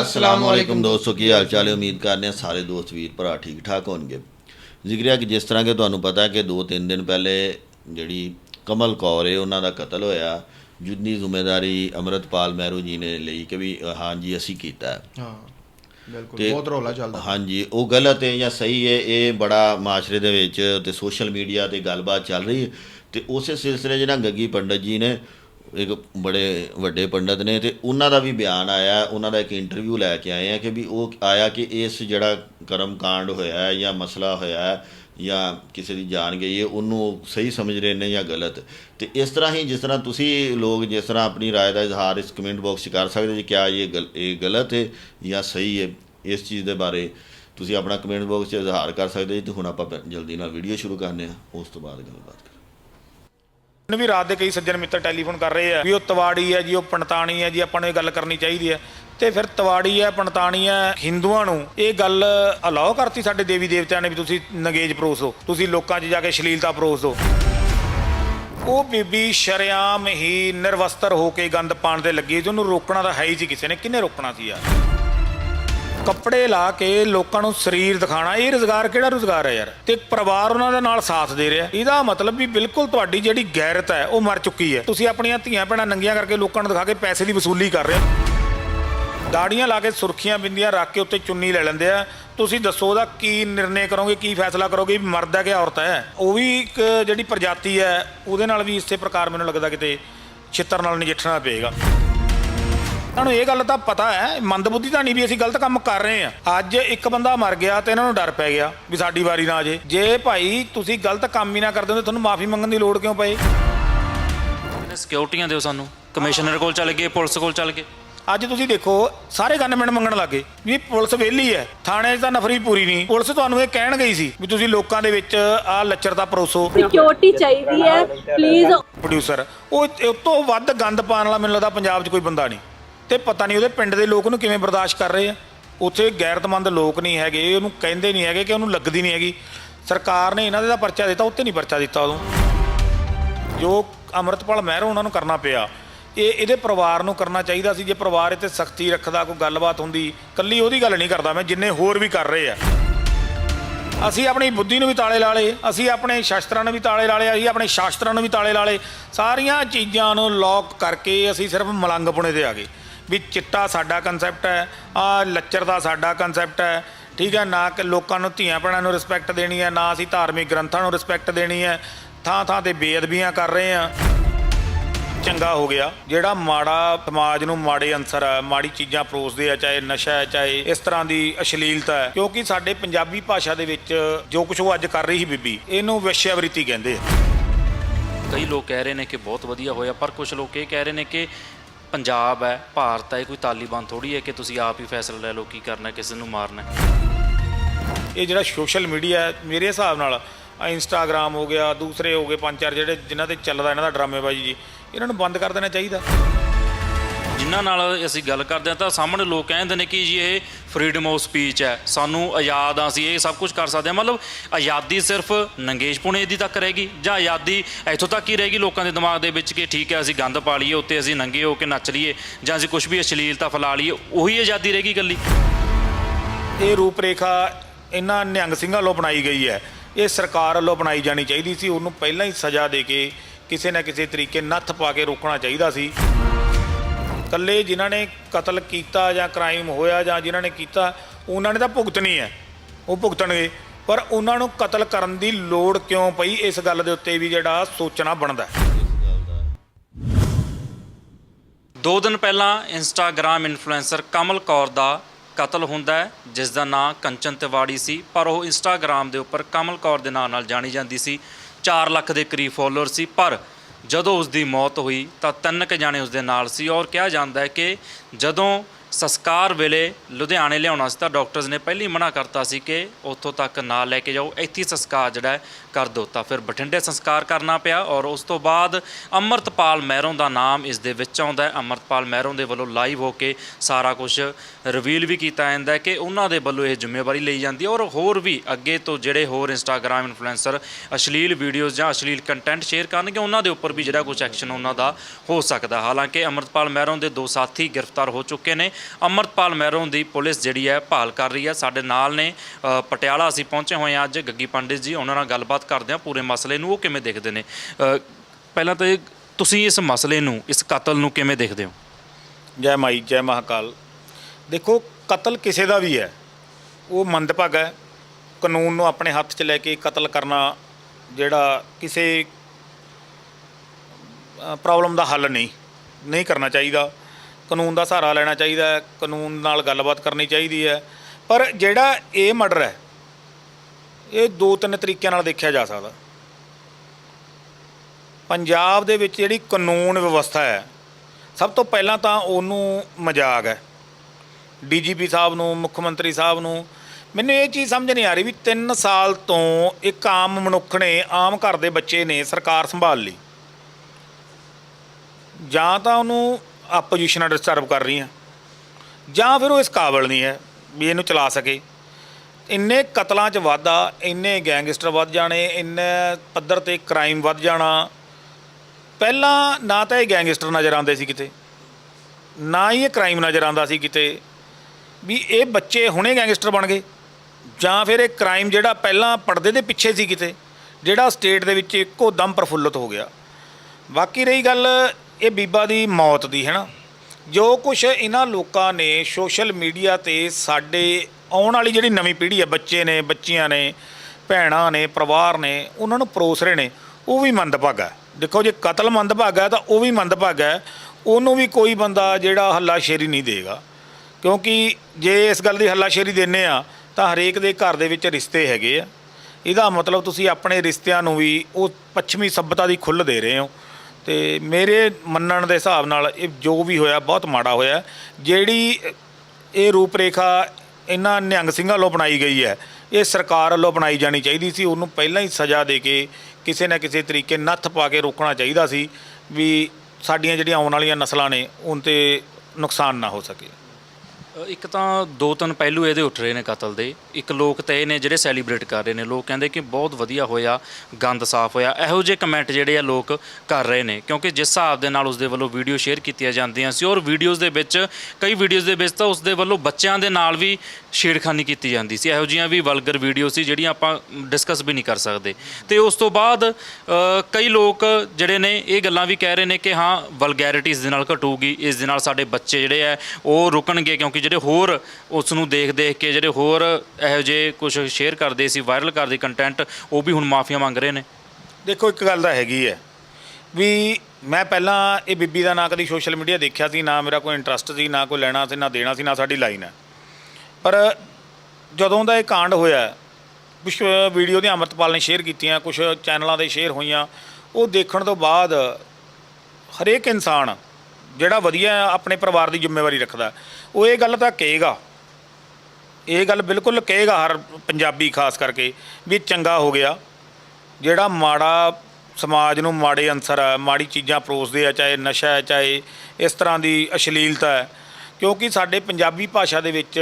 ਅਸਲਾਮ ਵਾਲੇਕੁਮ ਦੋਸਤੋ ਕੀ ਹਾਲ ਚਾਲ ਹੈ? ਉਮੀਦ ਕਰਦੇ ਹਾਂ ਸਾਰੇ ਦੋਸਤ ਵੀਰ ਭਰਾ ਠੀਕ ਠਾਕ ਹੋਣਗੇ। ਜ਼ਿਕਰਿਆ ਕਿ ਜਿਸ ਤਰ੍ਹਾਂ ਕਿ ਤੁਹਾਨੂੰ ਪਤਾ ਹੈ ਕਿ 2-3 ਦਿਨ ਪਹਿਲੇ ਜਿਹੜੀ ਕਮਲ ਕੌਰ ਹੈ ਉਹਨਾਂ ਦਾ ਕਤਲ ਹੋਇਆ। ਜਿੰਨੀ ਜ਼ਿੰਮੇਵਾਰੀ ਅਮਰਤਪਾਲ ਮਹਿਰੂ ਜੀ ਨੇ ਲਈ ਕਿ ਵੀ ਹਾਂਜੀ ਅਸੀਂ ਕੀਤਾ ਹੈ। ਬਿਲਕੁਲ ਬਹੁਤ ਰੌਲਾ ਚੱਲਦਾ। ਹਾਂਜੀ ਉਹ ਗਲਤ ਹੈ ਜਾਂ ਸਹੀ ਹੈ ਇਹ ਬੜਾ ਮਾਸ਼ਰੇ ਦੇ ਵਿੱਚ ਤੇ ਸੋਸ਼ਲ ਮੀਡੀਆ ਤੇ ਗੱਲਬਾਤ ਚੱਲ ਰਹੀ ਹੈ। ਤੇ ਉਸੇ ਸਿਲਸਿਲੇ ਜਿਹੜਾ ਗੱਗੀ ਪੰਡਤ ਜੀ ਨੇ ਇੱਕ ਬੜੇ ਵੱਡੇ ਪੰਡਤ ਨੇ ਤੇ ਉਹਨਾਂ ਦਾ ਵੀ ਬਿਆਨ ਆਇਆ ਉਹਨਾਂ ਦਾ ਇੱਕ ਇੰਟਰਵਿਊ ਲੈ ਕੇ ਆਏ ਆ ਕਿ ਵੀ ਉਹ ਆਇਆ ਕਿ ਇਸ ਜਿਹੜਾ ਕਰਮ ਕਾਂਡ ਹੋਇਆ ਹੈ ਜਾਂ ਮਸਲਾ ਹੋਇਆ ਹੈ ਜਾਂ ਕਿਸੇ ਦੀ ਜਾਨ ਗਈ ਹੈ ਉਹਨੂੰ ਉਹ ਸਹੀ ਸਮਝ ਰਹੇ ਨੇ ਜਾਂ ਗਲਤ ਤੇ ਇਸ ਤਰ੍ਹਾਂ ਹੀ ਜਿਸ ਤਰ੍ਹਾਂ ਤੁਸੀਂ ਲੋਕ ਜਿਸ ਤਰ੍ਹਾਂ ਆਪਣੀ رائے ਦਾ ਇਜ਼ਹਾਰ ਇਸ ਕਮੈਂਟ ਬਾਕਸ 'ਚ ਕਰ ਸਕਦੇ ਜੀ ਕਿਆ ਇਹ ਗਲ ਇਹ ਗਲਤ ਹੈ ਜਾਂ ਸਹੀ ਹੈ ਇਸ ਚੀਜ਼ ਦੇ ਬਾਰੇ ਤੁਸੀਂ ਆਪਣਾ ਕਮੈਂਟ ਬਾਕਸ 'ਚ ਇਜ਼ਹਾਰ ਕਰ ਸਕਦੇ ਜੀ ਤੇ ਹੁਣ ਆਪਾਂ ਪ- ਜਲਦੀ ਨਾਲ ਵੀਡੀਓ ਸ਼ੁਰੂ ਕਰਨੇ ਆ ਉਸ ਤੋਂ ਬਾਅਦ ਗੱਲਬਾਤ ਕਰਾਂਗੇ ਮੈਨੂੰ ਵੀ ਰਾਤ ਦੇ ਕਈ ਸੱਜਣ ਮਿੱਤਰ ਟੈਲੀਫੋਨ ਕਰ ਰਹੇ ਆ ਵੀ ਉਹ ਤਵਾੜੀ ਹੈ ਜੀ, ਉਹ ਪੰਡਤਾਣੀ ਹੈ ਜੀ, ਆਪਾਂ ਨੂੰ ਇਹ ਗੱਲ ਕਰਨੀ ਚਾਹੀਦੀ ਹੈ। ਤੇ ਫਿਰ ਤਵਾੜੀ ਹੈ, ਪੰਡਤਾਣੀ ਹੈ, ਹਿੰਦੂਆਂ ਨੂੰ ਇਹ ਗੱਲ ਅਲਾਉ ਕਰਤੀ ਸਾਡੇ ਦੇਵੀ ਦੇਵਤਿਆਂ ਨੇ ਵੀ ਤੁਸੀਂ ਨਗੇਜ ਪਰੋਸੋ ਤੁਸੀਂ ਲੋਕਾਂ 'ਚ ਜਾ ਕੇ ਸ਼ਲੀਲਤਾ ਪਰੋਸ ਦਿਓ ਉਹ ਬੀਬੀ ਸ਼ਰਿਆਮ ਹੀ ਨਿਰਵਸਤਰ ਹੋ ਕੇ ਗੰਦ ਪਾਣ ਦੇ ਲੱਗੀ ਤੇ ਉਹਨੂੰ ਰੋਕਣਾ ਤਾਂ ਹੈ ਹੀ ਸੀ ਕਿਸੇ ਨੇ। ਕਿੰਨੇ ਰੋਕਣਾ ਸੀ ਯਾਰ? ਕੱਪੜੇ ਲਾ ਕੇ ਲੋਕਾਂ ਨੂੰ ਸਰੀਰ ਦਿਖਾਣਾ ਇਹ ਰੋਜ਼ਗਾਰ ਕਿਹੜਾ ਰੋਜ਼ਗਾਰ ਹੈ ਯਾਰ? ਤੇ ਪਰਿਵਾਰ ਉਹਨਾਂ ਦੇ ਨਾਲ ਸਾਥ ਦੇ ਰਿਹਾ। ਇਹਦਾ ਮਤਲਬ ਵੀ ਬਿਲਕੁਲ ਤੁਹਾਡੀ ਜਿਹੜੀ ਗੈਰਤ ਹੈ, ਉਹ ਮਰ ਚੁੱਕੀ ਹੈ। ਤੁਸੀਂ ਆਪਣੀਆਂ ਧੀਆਂ ਭੈਣਾਂ ਨੰਗੀਆਂ ਕਰਕੇ ਲੋਕਾਂ ਨੂੰ ਦਿਖਾ ਕੇ ਪੈਸੇ ਦੀ ਵਸੂਲੀ ਕਰ ਰਹੇ ਹੋ। ਦਾੜੀਆਂ ਲਾ ਕੇ ਸੁਰਖੀਆਂ ਬਿੰਦੀਆਂ ਰੱਖ ਕੇ ਉੱਤੇ ਚੁੰਨੀ ਲੈ ਲੈਂਦੇ ਆ। ਤੁਸੀਂ ਦੱਸੋ ਉਹਦਾ ਕੀ ਨਿਰਣੇ ਕਰੋਗੇ, ਕੀ ਫੈਸਲਾ ਕਰੋਗੇ, ਵੀ ਮਰਦ ਹੈ ਕਿ ਔਰਤ ਹੈ? ਉਹ ਵੀ ਇੱਕ ਜਿਹੜੀ ਪ੍ਰਜਾਤੀ ਹੈ, ਉਹਦੇ ਨਾਲ ਵੀ ਇਸੇ ਪ੍ਰਕਾਰ ਮੈਨੂੰ ਲੱਗਦਾ ਕਿਤੇ ਛਿੱਤਰ ਨਾਲ ਨਜਿੱਠਣਾ ਪਏਗਾ। ਤੁਹਾਨੂੰ ਇਹ ਗੱਲ ਤਾਂ ਪਤਾ ਹੈ ਮੰਦਬੁੱਧੀ ਤਾਂ ਨਹੀਂ ਵੀ ਅਸੀਂ ਗਲਤ ਕੰਮ ਕਰ ਰਹੇ ਆ ਅੱਜ ਇੱਕ ਬੰਦਾ ਮਰ ਗਿਆ ਤੇ ਇਹਨਾਂ ਨੂੰ ਡਰ ਪੈ ਗਿਆ ਵੀ ਸਾਡੀ ਵਾਰੀ ਨਾ ਆ ਜੇ। ਜੇ ਭਾਈ ਤੁਸੀਂ ਗਲਤ ਕੰਮ ਹੀ ਨਾ ਕਰਦੇ ਹੁੰਦੇ ਤੁਹਾਨੂੰ ਮਾਫੀ ਮੰਗਣ ਦੀ ਲੋੜ ਕਿਉਂ ਪਈ? ਇਹਨੇ ਸਿਕਿਉਰਟੀਆਂ ਦਿਓ ਸਾਨੂੰ। ਕਮਿਸ਼ਨਰ ਕੋਲ ਚੱਲ ਗਏ ਪੁਲਿਸ ਕੋਲ ਚੱਲ ਗਏ। ਅੱਜ ਤੁਸੀਂ ਦੇਖੋ ਸਾਰੇ ਗਨਮੈਨ ਮੰਗਣ ਲੱਗੇ ਵੀ ਪੁਲਿਸ ਵਿਹਲੀ ਹੈ। ਥਾਣੇ 'ਚ ਤਾਂ ਨਫਰੀ ਪੂਰੀ ਨਹੀਂ। ਪੁਲਿਸ ਤੁਹਾਨੂੰ ਇਹ ਕਹਿਣ ਗਈ ਸੀ ਵੀ ਤੁਸੀਂ ਲੋਕਾਂ ਦੇ ਵਿੱਚ ਆਹ ਲੱਚਰਤਾ ਪਰੋਸੋ ਸਿਕਿਉਰਿਟੀ ਚਾਹੀਦੀ ਹੈ ਪਲੀਜ਼ ਪ੍ਰੋਡਿਊਸਰ ਉਹ ਉਹ ਤੋਂ ਵੱਧ ਗੰਦ ਪਾਉਣ ਵਾਲਾ ਮੈਨੂੰ ਲੱਗਦਾ ਪੰਜਾਬ 'ਚ ਕੋਈ ਬੰਦਾ ਨਹੀਂ। ਤੇ ਪਤਾ ਨਹੀਂ ਉਹਦੇ ਪਿੰਡ ਦੇ ਲੋਕ ਉਹਨੂੰ ਕਿਵੇਂ ਬਰਦਾਸ਼ਤ ਕਰ ਰਹੇ ਆ। ਉੱਥੇ ਗੈਰਤਮੰਦ ਲੋਕ ਨਹੀਂ ਹੈਗੇ, ਉਹਨੂੰ ਕਹਿੰਦੇ ਨਹੀਂ ਹੈਗੇ ਕਿ ਉਹਨੂੰ ਲੱਗਦੀ ਨਹੀਂ ਹੈਗੀ। ਸਰਕਾਰ ਨੇ ਇਹਨਾਂ ਦੇ ਦਾ ਪਰਚਾ ਦਿੱਤਾ ਉੱਤੇ ਨਹੀਂ ਪਰਚਾ ਦਿੱਤਾ ਉਦੋਂ। ਜੋ ਅਮਰਤਪਾਲ ਮਹਿਰੋ ਉਹਨਾਂ ਨੂੰ ਕਰਨਾ ਪਿਆ, ਇਹ ਇਹਦੇ ਪਰਿਵਾਰ ਨੂੰ ਕਰਨਾ ਚਾਹੀਦਾ ਸੀ। ਜੇ ਪਰਿਵਾਰ ਇੱਥੇ ਸਖਤੀ ਰੱਖਦਾ, ਕੋਈ ਗੱਲਬਾਤ ਹੁੰਦੀ ਕੱਲੀ ਉਹਦੀ ਗੱਲ ਨਹੀਂ ਕਰਦਾ ਮੈਂ, ਜਿੰਨੇ ਹੋਰ ਵੀ ਕਰ ਰਹੇ ਆ। ਅਸੀਂ ਆਪਣੀ ਬੁੱਧੀ ਨੂੰ ਵੀ ਤਾਲੇ ਲਾ ਲਏ, ਅਸੀਂ ਆਪਣੇ ਸ਼ਾਸਤਰਾਂ ਨੂੰ ਵੀ ਤਾਲੇ ਲਾ ਲਏ, ਅਸੀਂ ਆਪਣੇ ਸ਼ਾਸਤਰਾਂ ਨੂੰ ਵੀ ਤਾਲੇ ਲਾ ਲਏ। ਸਾਰੀਆਂ ਚੀਜ਼ਾਂ ਨੂੰ ਲੌਕ ਕਰਕੇ ਅਸੀਂ ਸਿਰਫ ਮਲੰਗਪੁਣੇ ਤੇ ਆ ਗਏ। ਵੀ ਚਿੱਟਾ ਸਾਡਾ ਕਨਸੈਪਟ ਹੈ, ਆ ਲੱਚਰ ਦਾ ਸਾਡਾ ਕਨਸੈਪਟ ਹੈ। ਠੀਕ ਹੈ, ਨਾ ਕਿ ਲੋਕਾਂ ਨੂੰ ਧੀਆਂ ਭੈਣਾਂ ਨੂੰ ਰਿਸਪੈਕਟ ਦੇਣੀ ਹੈ, ਨਾ ਅਸੀਂ ਧਾਰਮਿਕ ਗ੍ਰੰਥਾਂ ਨੂੰ ਰਿਸਪੈਕਟ ਦੇਣੀ ਹੈ। ਥਾਂ ਥਾਂ ਤੇ ਬੇਅਦਬੀਆਂ ਕਰ ਰਹੇ ਆ ਚੰਗਾ ਹੋ ਗਿਆ। ਜਿਹੜਾ ਮਾੜਾ ਸਮਾਜ ਨੂੰ ਮਾੜੇ ਅੰਸਰ ਹੈ, ਮਾੜੀ ਚੀਜ਼ਾਂ ਪਰੋਸਦੇ ਆ, ਚਾਹੇ ਨਸ਼ਾ ਹੈ, ਚਾਹੇ ਇਸ ਤਰ੍ਹਾਂ ਦੀ ਅਸ਼ਲੀਲਤਾ ਹੈ। ਕਿਉਂਕਿ ਸਾਡੇ ਪੰਜਾਬੀ ਭਾਸ਼ਾ ਦੇ ਵਿੱਚ ਜੋ ਕੁਝ ਉਹ ਅੱਜ ਕਰ ਰਹੀ ਸੀ ਬੀਬੀ, ਇਹਨੂੰ ਵਿਸ਼ਿਆਵ੍ਰਿਤੀ ਕਹਿੰਦੇ ਆ। ਕਈ ਲੋਕ ਕਹਿ ਰਹੇ ਨੇ ਕਿ ਬਹੁਤ ਵਧੀਆ ਹੋਇਆ, ਪਰ ਕੁਝ ਲੋਕ ਇਹ ਕਹਿ ਰਹੇ ਨੇ ਕਿ ਪੰਜਾਬ ਹੈ, ਭਾਰਤ ਹੈ ਕੋਈ ਤਾਲੀਬਾਨ ਥੋੜੀ ਹੈ ਕਿ ਤੁਸੀਂ ਆਪ ਹੀ ਫੈਸਲਾ ਲੈ ਲਓ ਕੀ ਕਰਨਾ, ਕਿਸੇ ਨੂੰ ਮਾਰਨਾ ਇਹ ਜਿਹੜਾ ਸੋਸ਼ਲ ਮੀਡੀਆ ਮੇਰੇ ਹਿਸਾਬ ਨਾਲ ਆ ਇੰਸਟਾਗ੍ਰam ਹੋ ਗਿਆ, ਦੂਸਰੇ ਹੋ ਗਏ ਪੰਜ ਚਾਰ ਜਿਹੜੇ ਜਿਨ੍ਹਾਂ ਤੇ ਚੱਲਦਾ ਇਹਨਾਂ ਦਾ ਡਰਾਮੇਬਾਜ਼ੀ ਜੀ, ਇਹਨਾਂ ਨੂੰ ਬੰਦ ਕਰ ਦੇਣਾ ਚਾਹੀਦਾ। ਜਿਨ੍ਹਾਂ ਨਾਲ ਅਸੀਂ ਗੱਲ ਕਰਦੇ ਹਾਂ ਤਾਂ ਸਾਹਮਣੇ ਲੋਕ ਕਹਿੰਦੇ ਨੇ ਕਿ ਜੀ ਇਹ ਫਰੀडम ਆਫ ਸਪੀਚ ਹੈ। ਸਾਨੂੰ ਆਜ਼ਾਦ ਆ ਅਸੀਂ, ਇਹ ਸਭ ਕੁਝ ਕਰ ਸਕਦੇ ਹਾਂ। ਮਤਲਬ ਆਜ਼ਾਦੀ ਸਿਰਫ ਨੰਗੇਸ਼ ਪੁਣੇ ਦੀ ਤੱਕ ਰਹੇਗੀ ਜਾਂ ਆਜ਼ਾਦੀ ਇੱਥੋਂ ਤੱਕ ਹੀ ਰਹੇਗੀ ਲੋਕਾਂ ਦੇ ਦਿਮਾਗ ਦੇ ਵਿੱਚ ਕਿ ਠੀਕ ਹੈ, ਅਸੀਂ ਗੰਦ ਪਾ ਲਈਏ, ਉੱਤੇ ਅਸੀਂ ਨੰਗੇ ਹੋ ਕੇ ਨੱਚ ਲਈਏ ਜਾਂ ਅਸੀਂ ਕੁਝ ਵੀ ਅਸ਼ਲੀਲਤਾ ਫੈਲਾ ਲਈਏ, ਉਹੀ ਆਜ਼ਾਦੀ ਰਹੇਗੀ ਇਕੱਲੀ। ਇਹ ਰੂਪ ਰੇਖਾ ਇਹਨਾਂ ਨਿਹੰਗ ਸਿੰਘਾਂ ਵੱਲੋਂ ਬਣਾਈ ਗਈ ਹੈ। ਇਹ ਸਰਕਾਰ ਵੱਲੋਂ ਬਣਾਈ ਜਾਣੀ ਚਾਹੀਦੀ ਸੀ। ਉਹਨੂੰ ਪਹਿਲਾਂ ਹੀ ਸਜ਼ਾ ਦੇ ਕੇ ਕਿਸੇ ਨਾ ਕਿਸੇ ਤਰੀਕੇ ਨੱਥ ਪਾ ਕੇ ਰੋਕਣਾ ਚਾਹੀਦਾ ਸੀ। ਕੱਲੇ ਜਿਨ੍ਹਾਂ ਨੇ ਕਤਲ ਕੀਤਾ ਜਾਂ ਕ੍ਰਾਈਮ ਹੋਇਆ ਜਾਂ ਜਿਨ੍ਹਾਂ ਨੇ ਕੀਤਾ, ਉਹਨਾਂ ਨੇ ਤਾਂ ਭੁਗਤਣੀ ਹੈ। ਉਹ ਭੁਗਤਣਗੇ। ਪਰ ਉਹਨਾਂ ਨੂੰ ਕਤਲ ਕਰਨ ਦੀ ਲੋੜ ਕਿਉਂ ਪਈ? ਇਸ ਗੱਲ ਦੇ ਉੱਤੇ ਵੀ ਜਿਹੜਾ ਸੋਚਣਾ ਬਣਦਾ ਹੈ। ਦੋ ਦਿਨ ਪਹਿਲਾਂ ਇੰਸਟਾਗ੍ਰam ਇਨਫਲੂਐਂਸਰ ਕਮਲ ਕੌਰ ਦਾ ਕਤਲ ਹੁੰਦਾ ਹੈ, ਜਿਸ ਦਾ ਨਾਂ ਕੰਚਨ ਤਿਵਾੜੀ ਸੀ, ਪਰ ਉਹ ਇੰਸਟਾਗ੍ਰam ਦੇ ਉੱਪਰ ਕਮਲ ਕੌਰ ਦੇ ਨਾਂ ਨਾਲ ਜਾਣੀ ਜਾਂਦੀ ਸੀ। 4 ਲੱਖ ਦੇ ਕਰੀਬ ਫਾਲੋਅਰ ਸੀ, ਪਰ ਜਦੋਂ ਉਸ ਦੀ ਮੌਤ ਹੋਈ ਤਾਂ ਤਿੰਨ ਕੁ ਜਾਣੇ ਉਸ ਦੇ ਨਾਲ ਸੀ ਔਰ ਕਿਹਾ ਜਾਂਦਾ ਹੈ ਕਿ ਜਦੋਂ ਸੰਸਕਾਰ ਵੇਲੇ ਲੁਧਿਆਣੇ ਲਿਆਉਣਾ ਸੀ ਤਾਂ ਡਾਕਟਰਸ ਨੇ ਪਹਿਲੀ ਮਨਾ ਕਰਤਾ ਸੀ ਕਿ ਉੱਥੋਂ ਤੱਕ ਨਾ ਲੈ ਕੇ ਜਾਓ, ਇੱਥੇ ਸੰਸਕਾਰ ਜਿਹੜਾ ਹੈ ਕਰ ਦਿਓ। ਤਾਂ ਫਿਰ ਬਠਿੰਡੇ ਸੰਸਕਾਰ ਕਰਨਾ ਪਿਆ ਔਰ ਉਸ ਤੋਂ ਬਾਅਦ ਅਮਰਤਪਾਲ ਮਹਿਰੋਂ ਦਾ ਨਾਮ ਇਸ ਦੇ ਵਿੱਚ ਆਉਂਦਾ ਹੈ। ਅਮਰਤਪਾਲ ਮਹਿਰੋਂ ਦੇ ਵੱਲੋਂ ਲਾਈਵ ਹੋ ਕੇ ਸਾਰਾ ਕੁਝ ਰਿਵੀਲ ਵੀ ਕੀਤਾ ਜਾਂਦਾ ਕਿ ਉਹਨਾਂ ਦੇ ਵੱਲੋਂ ਇਹ ਜ਼ਿੰਮੇਵਾਰੀ ਲਈ ਜਾਂਦੀ ਹੈ ਔਰ ਹੋਰ ਵੀ ਅੱਗੇ ਤੋਂ ਜਿਹੜੇ ਹੋਰ ਇੰਸਟਾਗ੍ਰam ਇਨਫਲੂਐਂਸਰ ਅਸ਼ਲੀਲ ਵੀਡੀਓਜ਼ ਜਾਂ ਅਸ਼ਲੀਲ ਕੰਟੈਂਟ ਸ਼ੇਅਰ ਕਰਨਗੇ, ਉਹਨਾਂ ਦੇ ਉੱਪਰ ਵੀ ਜਿਹੜਾ ਕੁਝ ਐਕਸ਼ਨ ਉਹਨਾਂ ਦਾ ਹੋ ਸਕਦਾ ਹਾਲਾਂਕਿ ਅਮਰਤਪਾਲ ਮਹਿਰੋਂ ਦੇ ਦੋ ਸਾਥੀ ਗ੍ਰਿਫਤਾਰ ਹੋ ਚੁੱਕੇ ਨੇ। ਅਮਰਤਪਾਲ ਮਹਿਰੋਂ ਦੀ ਪੁਲਿਸ ਜਿਹੜੀ ਹੈ ਭਾਲ ਕਰ ਰਹੀ ਹੈ। ਸਾਡੇ ਨਾਲ ਨੇ ਪਟਿਆਲਾ ਅਸੀਂ ਪਹੁੰਚੇ ਹੋਏ ਹਾਂ ਅੱਜ। ਗੱਗੀ ਪੰਡਿਤ ਜੀ, ਉਹਨਾਂ ਨਾਲ ਗੱਲਬਾਤ ਕਰਦੇ ਹਾਂ ਪੂਰੇ ਮਸਲੇ ਨੂੰ। ਉਹ ਕਿਵੇਂ ਦੇਖਦੇ ਨੇ? ਪਹਿਲਾਂ ਤਾਂ ਤੁਸੀਂ ਇਸ ਮਸਲੇ ਨੂੰ, ਇਸ ਕਤਲ ਨੂੰ ਕਿਵੇਂ ਦੇਖਦੇ ਹੋ? ਜੈ ਮਾਈ, ਜੈ ਮਹਾਕਾਲ। ਦੇਖੋ, ਕਤਲ ਕਿਸੇ ਦਾ ਵੀ ਹੈ। ਉਹ ਮੰਦਭਾਗਾ ਹੈ। ਕਾਨੂੰਨ ਨੂੰ ਆਪਣੇ ਹੱਥ 'ਚ ਲੈ ਕੇ ਕਤਲ ਕਰਨਾ ਜਿਹੜਾ ਕਿਸੇ ਪ੍ਰੋਬਲਮ ਦਾ ਹੱਲ ਨਹੀਂ ਨਹੀਂ ਕਰਨਾ ਚਾਹੀਦਾ। ਕਾਨੂੰਨ ਦਾ ਸਹਾਰਾ ਲੈਣਾ ਚਾਹੀਦਾ ਹੈ। ਕਾਨੂੰਨ ਨਾਲ ਗੱਲਬਾਤ ਕਰਨੀ ਚਾਹੀਦੀ ਹੈ। ਪਰ ਜਿਹੜਾ ਇਹ ਮਰਡਰ ਹੈ, ਇਹ ਦੋ ਤਿੰਨ ਤਰੀਕਿਆਂ ਨਾਲ ਦੇਖਿਆ ਜਾ ਸਕਦਾ। ਪੰਜਾਬ ਦੇ ਵਿੱਚ ਜਿਹੜੀ ਕਾਨੂੰਨ ਵਿਵਸਥਾ ਹੈ, ਸਭ ਤੋਂ ਪਹਿਲਾਂ ਤਾਂ ਉਹਨੂੰ ਮਜ਼ਾਕ ਹੈ। ਡੀਜੀਪੀ ਸਾਹਿਬ ਨੂੰ, ਮੁੱਖ ਮੰਤਰੀ ਸਾਹਿਬ ਨੂੰ। ਮੈਨੂੰ ਇਹ ਚੀਜ਼ ਸਮਝ ਨਹੀਂ ਆ ਰਹੀ ਵੀ 3 ਸਾਲ ਤੋਂ ਇੱਕ ਆਮ ਮਨੁੱਖ ਨੇ, ਆਮ ਘਰ ਦੇ ਬੱਚੇ ਨੇ ਸਰਕਾਰ ਸੰਭਾਲ ਲਈ। ਜਾਂ ਤਾਂ ਉਹਨੂੰ ਆਪੋਜੀਸ਼ਨਾਂ ਡਿਸਟਰਬ ਕਰ ਰਹੀਆਂ। ਜਾਂ ਫਿਰ ਉਹ ਇਸ ਕਾਬਲ ਨਹੀਂ ਹੈ ਵੀ ਇਹਨੂੰ ਚਲਾ ਸਕੇ। ਇੰਨੇ ਕਤਲਾਂ 'ਚ ਵਾਧਾ, ਇੰਨੇ ਗੈਂਗਸਟਰ ਵੱਧ ਜਾਣੇ, ਇੰਨੇ ਪੱਧਰ ਤੇ ਕ੍ਰਾਈਮ ਵੱਧ ਜਾਣਾ। ਪਹਿਲਾਂ ਨਾ ਤਾਂ ਇਹ ਗੈਂਗਸਟਰ ਨਜ਼ਰ ਆਉਂਦੇ ਸੀ ਕਿਤੇ, ਨਾ ਹੀ ਇਹ ਕ੍ਰਾਈਮ ਨਜ਼ਰ ਆਉਂਦਾ ਸੀ ਕਿਤੇ। ਵੀ ਇਹ ਬੱਚੇ ਹੁਣੇ ਗੈਂਗਸਟਰ ਬਣ ਗਏ, ਜਾਂ ਫਿਰ ਇਹ ਕ੍ਰਾਈਮ ਜਿਹੜਾ ਪਹਿਲਾਂ ਪਰਦੇ ਦੇ ਪਿੱਛੇ ਸੀ ਕਿਤੇ, ਜਿਹੜਾ ਸਟੇਟ ਦੇ ਵਿੱਚ ਇੱਕੋ ਦਮ ਪ੍ਰਫੁੱਲਤ ਹੋ ਗਿਆ। ਬਾਕੀ ਰਹੀ ਗੱਲ ਇਹ ਬੀਬਾ ਦੀ ਮੌਤ ਦੀ ਹੈ ਨਾ ਜੋ ਕੁਝ ਇਹਨਾਂ ਲੋਕਾਂ ਨੇ ਸੋਸ਼ਲ ਮੀਡੀਆ ਤੇ ਸਾਡੇ ਆਉਣ ਵਾਲੀ ਜਿਹੜੀ ਨਵੀਂ ਪੀੜ੍ਹੀ ਹੈ ਬੱਚੇ ਨੇ, ਬੱਚੀਆਂ ਨੇ, ਭੈਣਾਂ ਨੇ, ਪਰਿਵਾਰ ਨੇ, ਉਹਨਾਂ ਨੂੰ ਪਰੋਸ ਰਹੇ ਨੇ, ਉਹ ਵੀ ਮੰਦਭਾਗਾ ਦੇਖੋ, ਜੇ ਕਤਲ ਮੰਦਭਾਗਾ ਤਾਂ ਉਹ ਵੀ ਮੰਦਭਾਗਾ ਉਹਨੂੰ ਵੀ ਕੋਈ ਬੰਦਾ ਜਿਹੜਾ ਹੱਲਾਸ਼ੇਰੀ ਨਹੀਂ ਦੇਗਾ। ਕਿਉਂਕਿ ਜੇ ਇਸ ਗੱਲ ਦੀ ਹੱਲਾਸ਼ੇਰੀ ਦਿੰਨੇ ਆ, ਤਾਂ ਹਰੇਕ ਦੇ ਘਰ ਦੇ ਵਿੱਚ ਰਿਸ਼ਤੇ ਹੈਗੇ ਆ। ਇਹਦਾ ਮਤਲਬ ਤੁਸੀਂ ਆਪਣੇ ਰਿਸ਼ਤਿਆਂ ਨੂੰ ਵੀ ਉਹ ਪੱਛਮੀ ਸੱਭਿਅਤਾ ਦੀ ਖੁੱਲ੍ਹ ਦੇ ਰਹੇ ਹੋ। ਤੇ ਮੇਰੇ ਮੰਨਣ ਦੇ ਹਿਸਾਬ ਨਾਲ ਇਹ ਜੋ ਵੀ ਹੋਇਆ, ਬਹੁਤ ਮਾੜਾ ਹੋਇਆ। ਜਿਹੜੀ ਇਹ ਰੂਪਰੇਖਾ ਇਹਨਾਂ ਨਿਹੰਗ ਸਿੰਘਾਂ ਵੱਲੋਂ ਬਣਾਈ ਗਈ ਹੈ, ਇਹ ਸਰਕਾਰ ਵੱਲੋਂ ਬਣਾਈ ਜਾਣੀ ਚਾਹੀਦੀ ਸੀ। ਉਹਨੂੰ ਪਹਿਲਾਂ ਹੀ ਸਜ਼ਾ ਦੇ ਕੇ ਕਿਸੇ ਨਾ ਕਿਸੇ ਤਰੀਕੇ ਨੱਥ ਪਾ ਕੇ ਰੋਕਣਾ ਚਾਹੀਦਾ ਸੀ ਵੀ ਸਾਡੀਆਂ ਜਿਹੜੀਆਂ ਆਉਣ ਵਾਲੀਆਂ ਨਸਲਾਂ ਨੇ ਉਹਨਾਂ ਤੇ ਨੁਕਸਾਨ ਨਾ ਹੋ ਸਕੇ। ਇੱਕ ਤਾਂ ਦੋ ਤਿੰਨ ਪਹਿਲੂ ਇਹਦੇ ਉੱਠ ਰਹੇ ਨੇ ਕਤਲ ਦੇ। ਇੱਕ ਲੋਕ ਤਾਂ ਇਹ ਨੇ ਜਿਹੜੇ ਸੈਲੀਬ੍ਰੇਟ ਕਰ ਰਹੇ ਨੇ। ਲੋਕ ਕਹਿੰਦੇ ਕਿ ਬਹੁਤ ਵਧੀਆ ਹੋਇਆ, ਗੰਦ ਸਾਫ਼ ਹੋਇਆ। ਇਹੋ ਜਿਹੇ ਕਮੈਂਟ ਜਿਹੜੇ ਆ ਲੋਕ ਕਰ ਰਹੇ ਨੇ। ਕਿਉਂਕਿ ਜਿਸ ਹਿਸਾਬ ਦੇ ਨਾਲ ਉਸਦੇ ਵੱਲੋਂ ਵੀਡੀਓ ਸ਼ੇਅਰ ਕੀਤੀਆਂ ਜਾਂਦੀਆਂ ਸੀ ਔਰ ਵੀਡੀਓਜ਼ ਦੇ ਵਿੱਚ, ਕਈ ਵੀਡੀਓਜ਼ ਦੇ ਵਿੱਚ ਤਾਂ ਉਸਦੇ ਵੱਲੋਂ ਬੱਚਿਆਂ ਦੇ ਨਾਲ ਵੀ ਛੇੜਖਾਨੀ ਕੀਤੀ ਜਾਂਦੀ ਸੀ। ਇਹੋ ਜਿਹੀਆਂ ਵੀ ਵਲਗਰ ਵੀਡੀਓ ਸੀ ਜਿਹੜੀਆਂ ਆਪਾਂ ਡਿਸਕਸ ਵੀ ਨਹੀਂ ਕਰ ਸਕਦੇ। ਤੇ ਉਸ ਤੋਂ ਬਾਅਦ ਕਈ ਲੋਕ ਜਿਹੜੇ ਨੇ ਇਹ ਗੱਲਾਂ ਵੀ ਕਹਿ ਰਹੇ ਨੇ ਕਿ ਹਾਂ ਵਲਗੈਰਿਟੀ ਦੇ ਨਾਲ ਘਟੂਗੀ, ਇਸ ਦੇ ਨਾਲ ਸਾਡੇ ਬੱਚੇ ਜਿਹੜੇ ਆ, ਉਹ ਰੁਕਣਗੇ ਕਿਉਂਕਿ ਜਿਹੜੇ ਹੋਰ ਉਸ ਨੂੰ ਦੇਖ ਦੇਖ ਕੇ ਜਿਹੜੇ ਹੋਰ ਇਹੋ ਜਿਹੇ ਕੁਝ ਸ਼ੇਅਰ ਕਰਦੇ ਸੀ ਵਾਇਰਲ ਕਰਦੇ ਕੰਟੈਂਟ ਉਹ ਵੀ ਹੁਣ ਮਾਫੀਆਂ ਮੰਗ ਰਹੇ ਨੇ? ਦੇਖੋ, ਇੱਕ ਗੱਲ ਤਾਂ ਹੈਗੀ ਹੈ ਵੀ ਮੈਂ ਪਹਿਲਾਂ ਇਹ ਬੀਬੀ ਦਾ ਨਾਂ ਕਦੀ ਸੋਸ਼ਲ ਮੀਡੀਆ ਦੇਖਿਆ ਸੀ, ਨਾ ਮੇਰਾ ਕੋਈ ਇੰਟਰਸਟ ਸੀ, ਨਾ ਕੋਈ ਲੈਣਾ ਸੀ, ਨਾ ਦੇਣਾ ਸੀ, ਨਾ ਸਾਡੀ ਲਾਈਨ ਹੈ। ਪਰ ਜਦੋਂ ਦਾ ਇਹ ਕਾਂਡ ਹੋਇਆ ਕੁਝ ਵੀਡੀਓ ਦੀਆਂ ਅਮਰਤਪਾਲ ਨੇ ਸ਼ੇਅਰ ਕੀਤੀਆਂ ਕੁਝ ਚੈਨਲਾਂ ਦੇ ਸ਼ੇਅਰ ਹੋਈਆਂ, ਉਹ ਦੇਖਣ ਤੋਂ ਬਾਅਦ ਹਰੇਕ ਇਨਸਾਨ ਜਿਹੜਾ ਵਧੀਆ ਆਪਣੇ ਪਰਿਵਾਰ ਦੀ ਜ਼ਿੰਮੇਵਾਰੀ ਰੱਖਦਾ। ਉਹ ਇਹ ਗੱਲ ਤਾਂ ਕਹੇਗਾ। ਇਹ ਗੱਲ ਬਿਲਕੁਲ ਕਹੇਗਾ ਹਰ ਪੰਜਾਬੀ ਖਾਸ ਕਰਕੇ ਵੀ ਚੰਗਾ ਹੋ ਗਿਆ। ਜਿਹੜਾ ਮਾੜਾ ਸਮਾਜ ਨੂੰ ਮਾੜੇ ਅੰਸਰ ਆ, ਮਾੜੀ ਚੀਜ਼ਾਂ ਪਰੋਸਦੇ ਆ, ਚਾਹੇ ਨਸ਼ਾ ਹੈ, ਚਾਹੇ ਇਸ ਤਰ੍ਹਾਂ ਦੀ ਅਸ਼ਲੀਲਤਾ ਹੈ। ਕਿਉਂਕਿ ਸਾਡੇ ਪੰਜਾਬੀ ਭਾਸ਼ਾ ਦੇ ਵਿੱਚ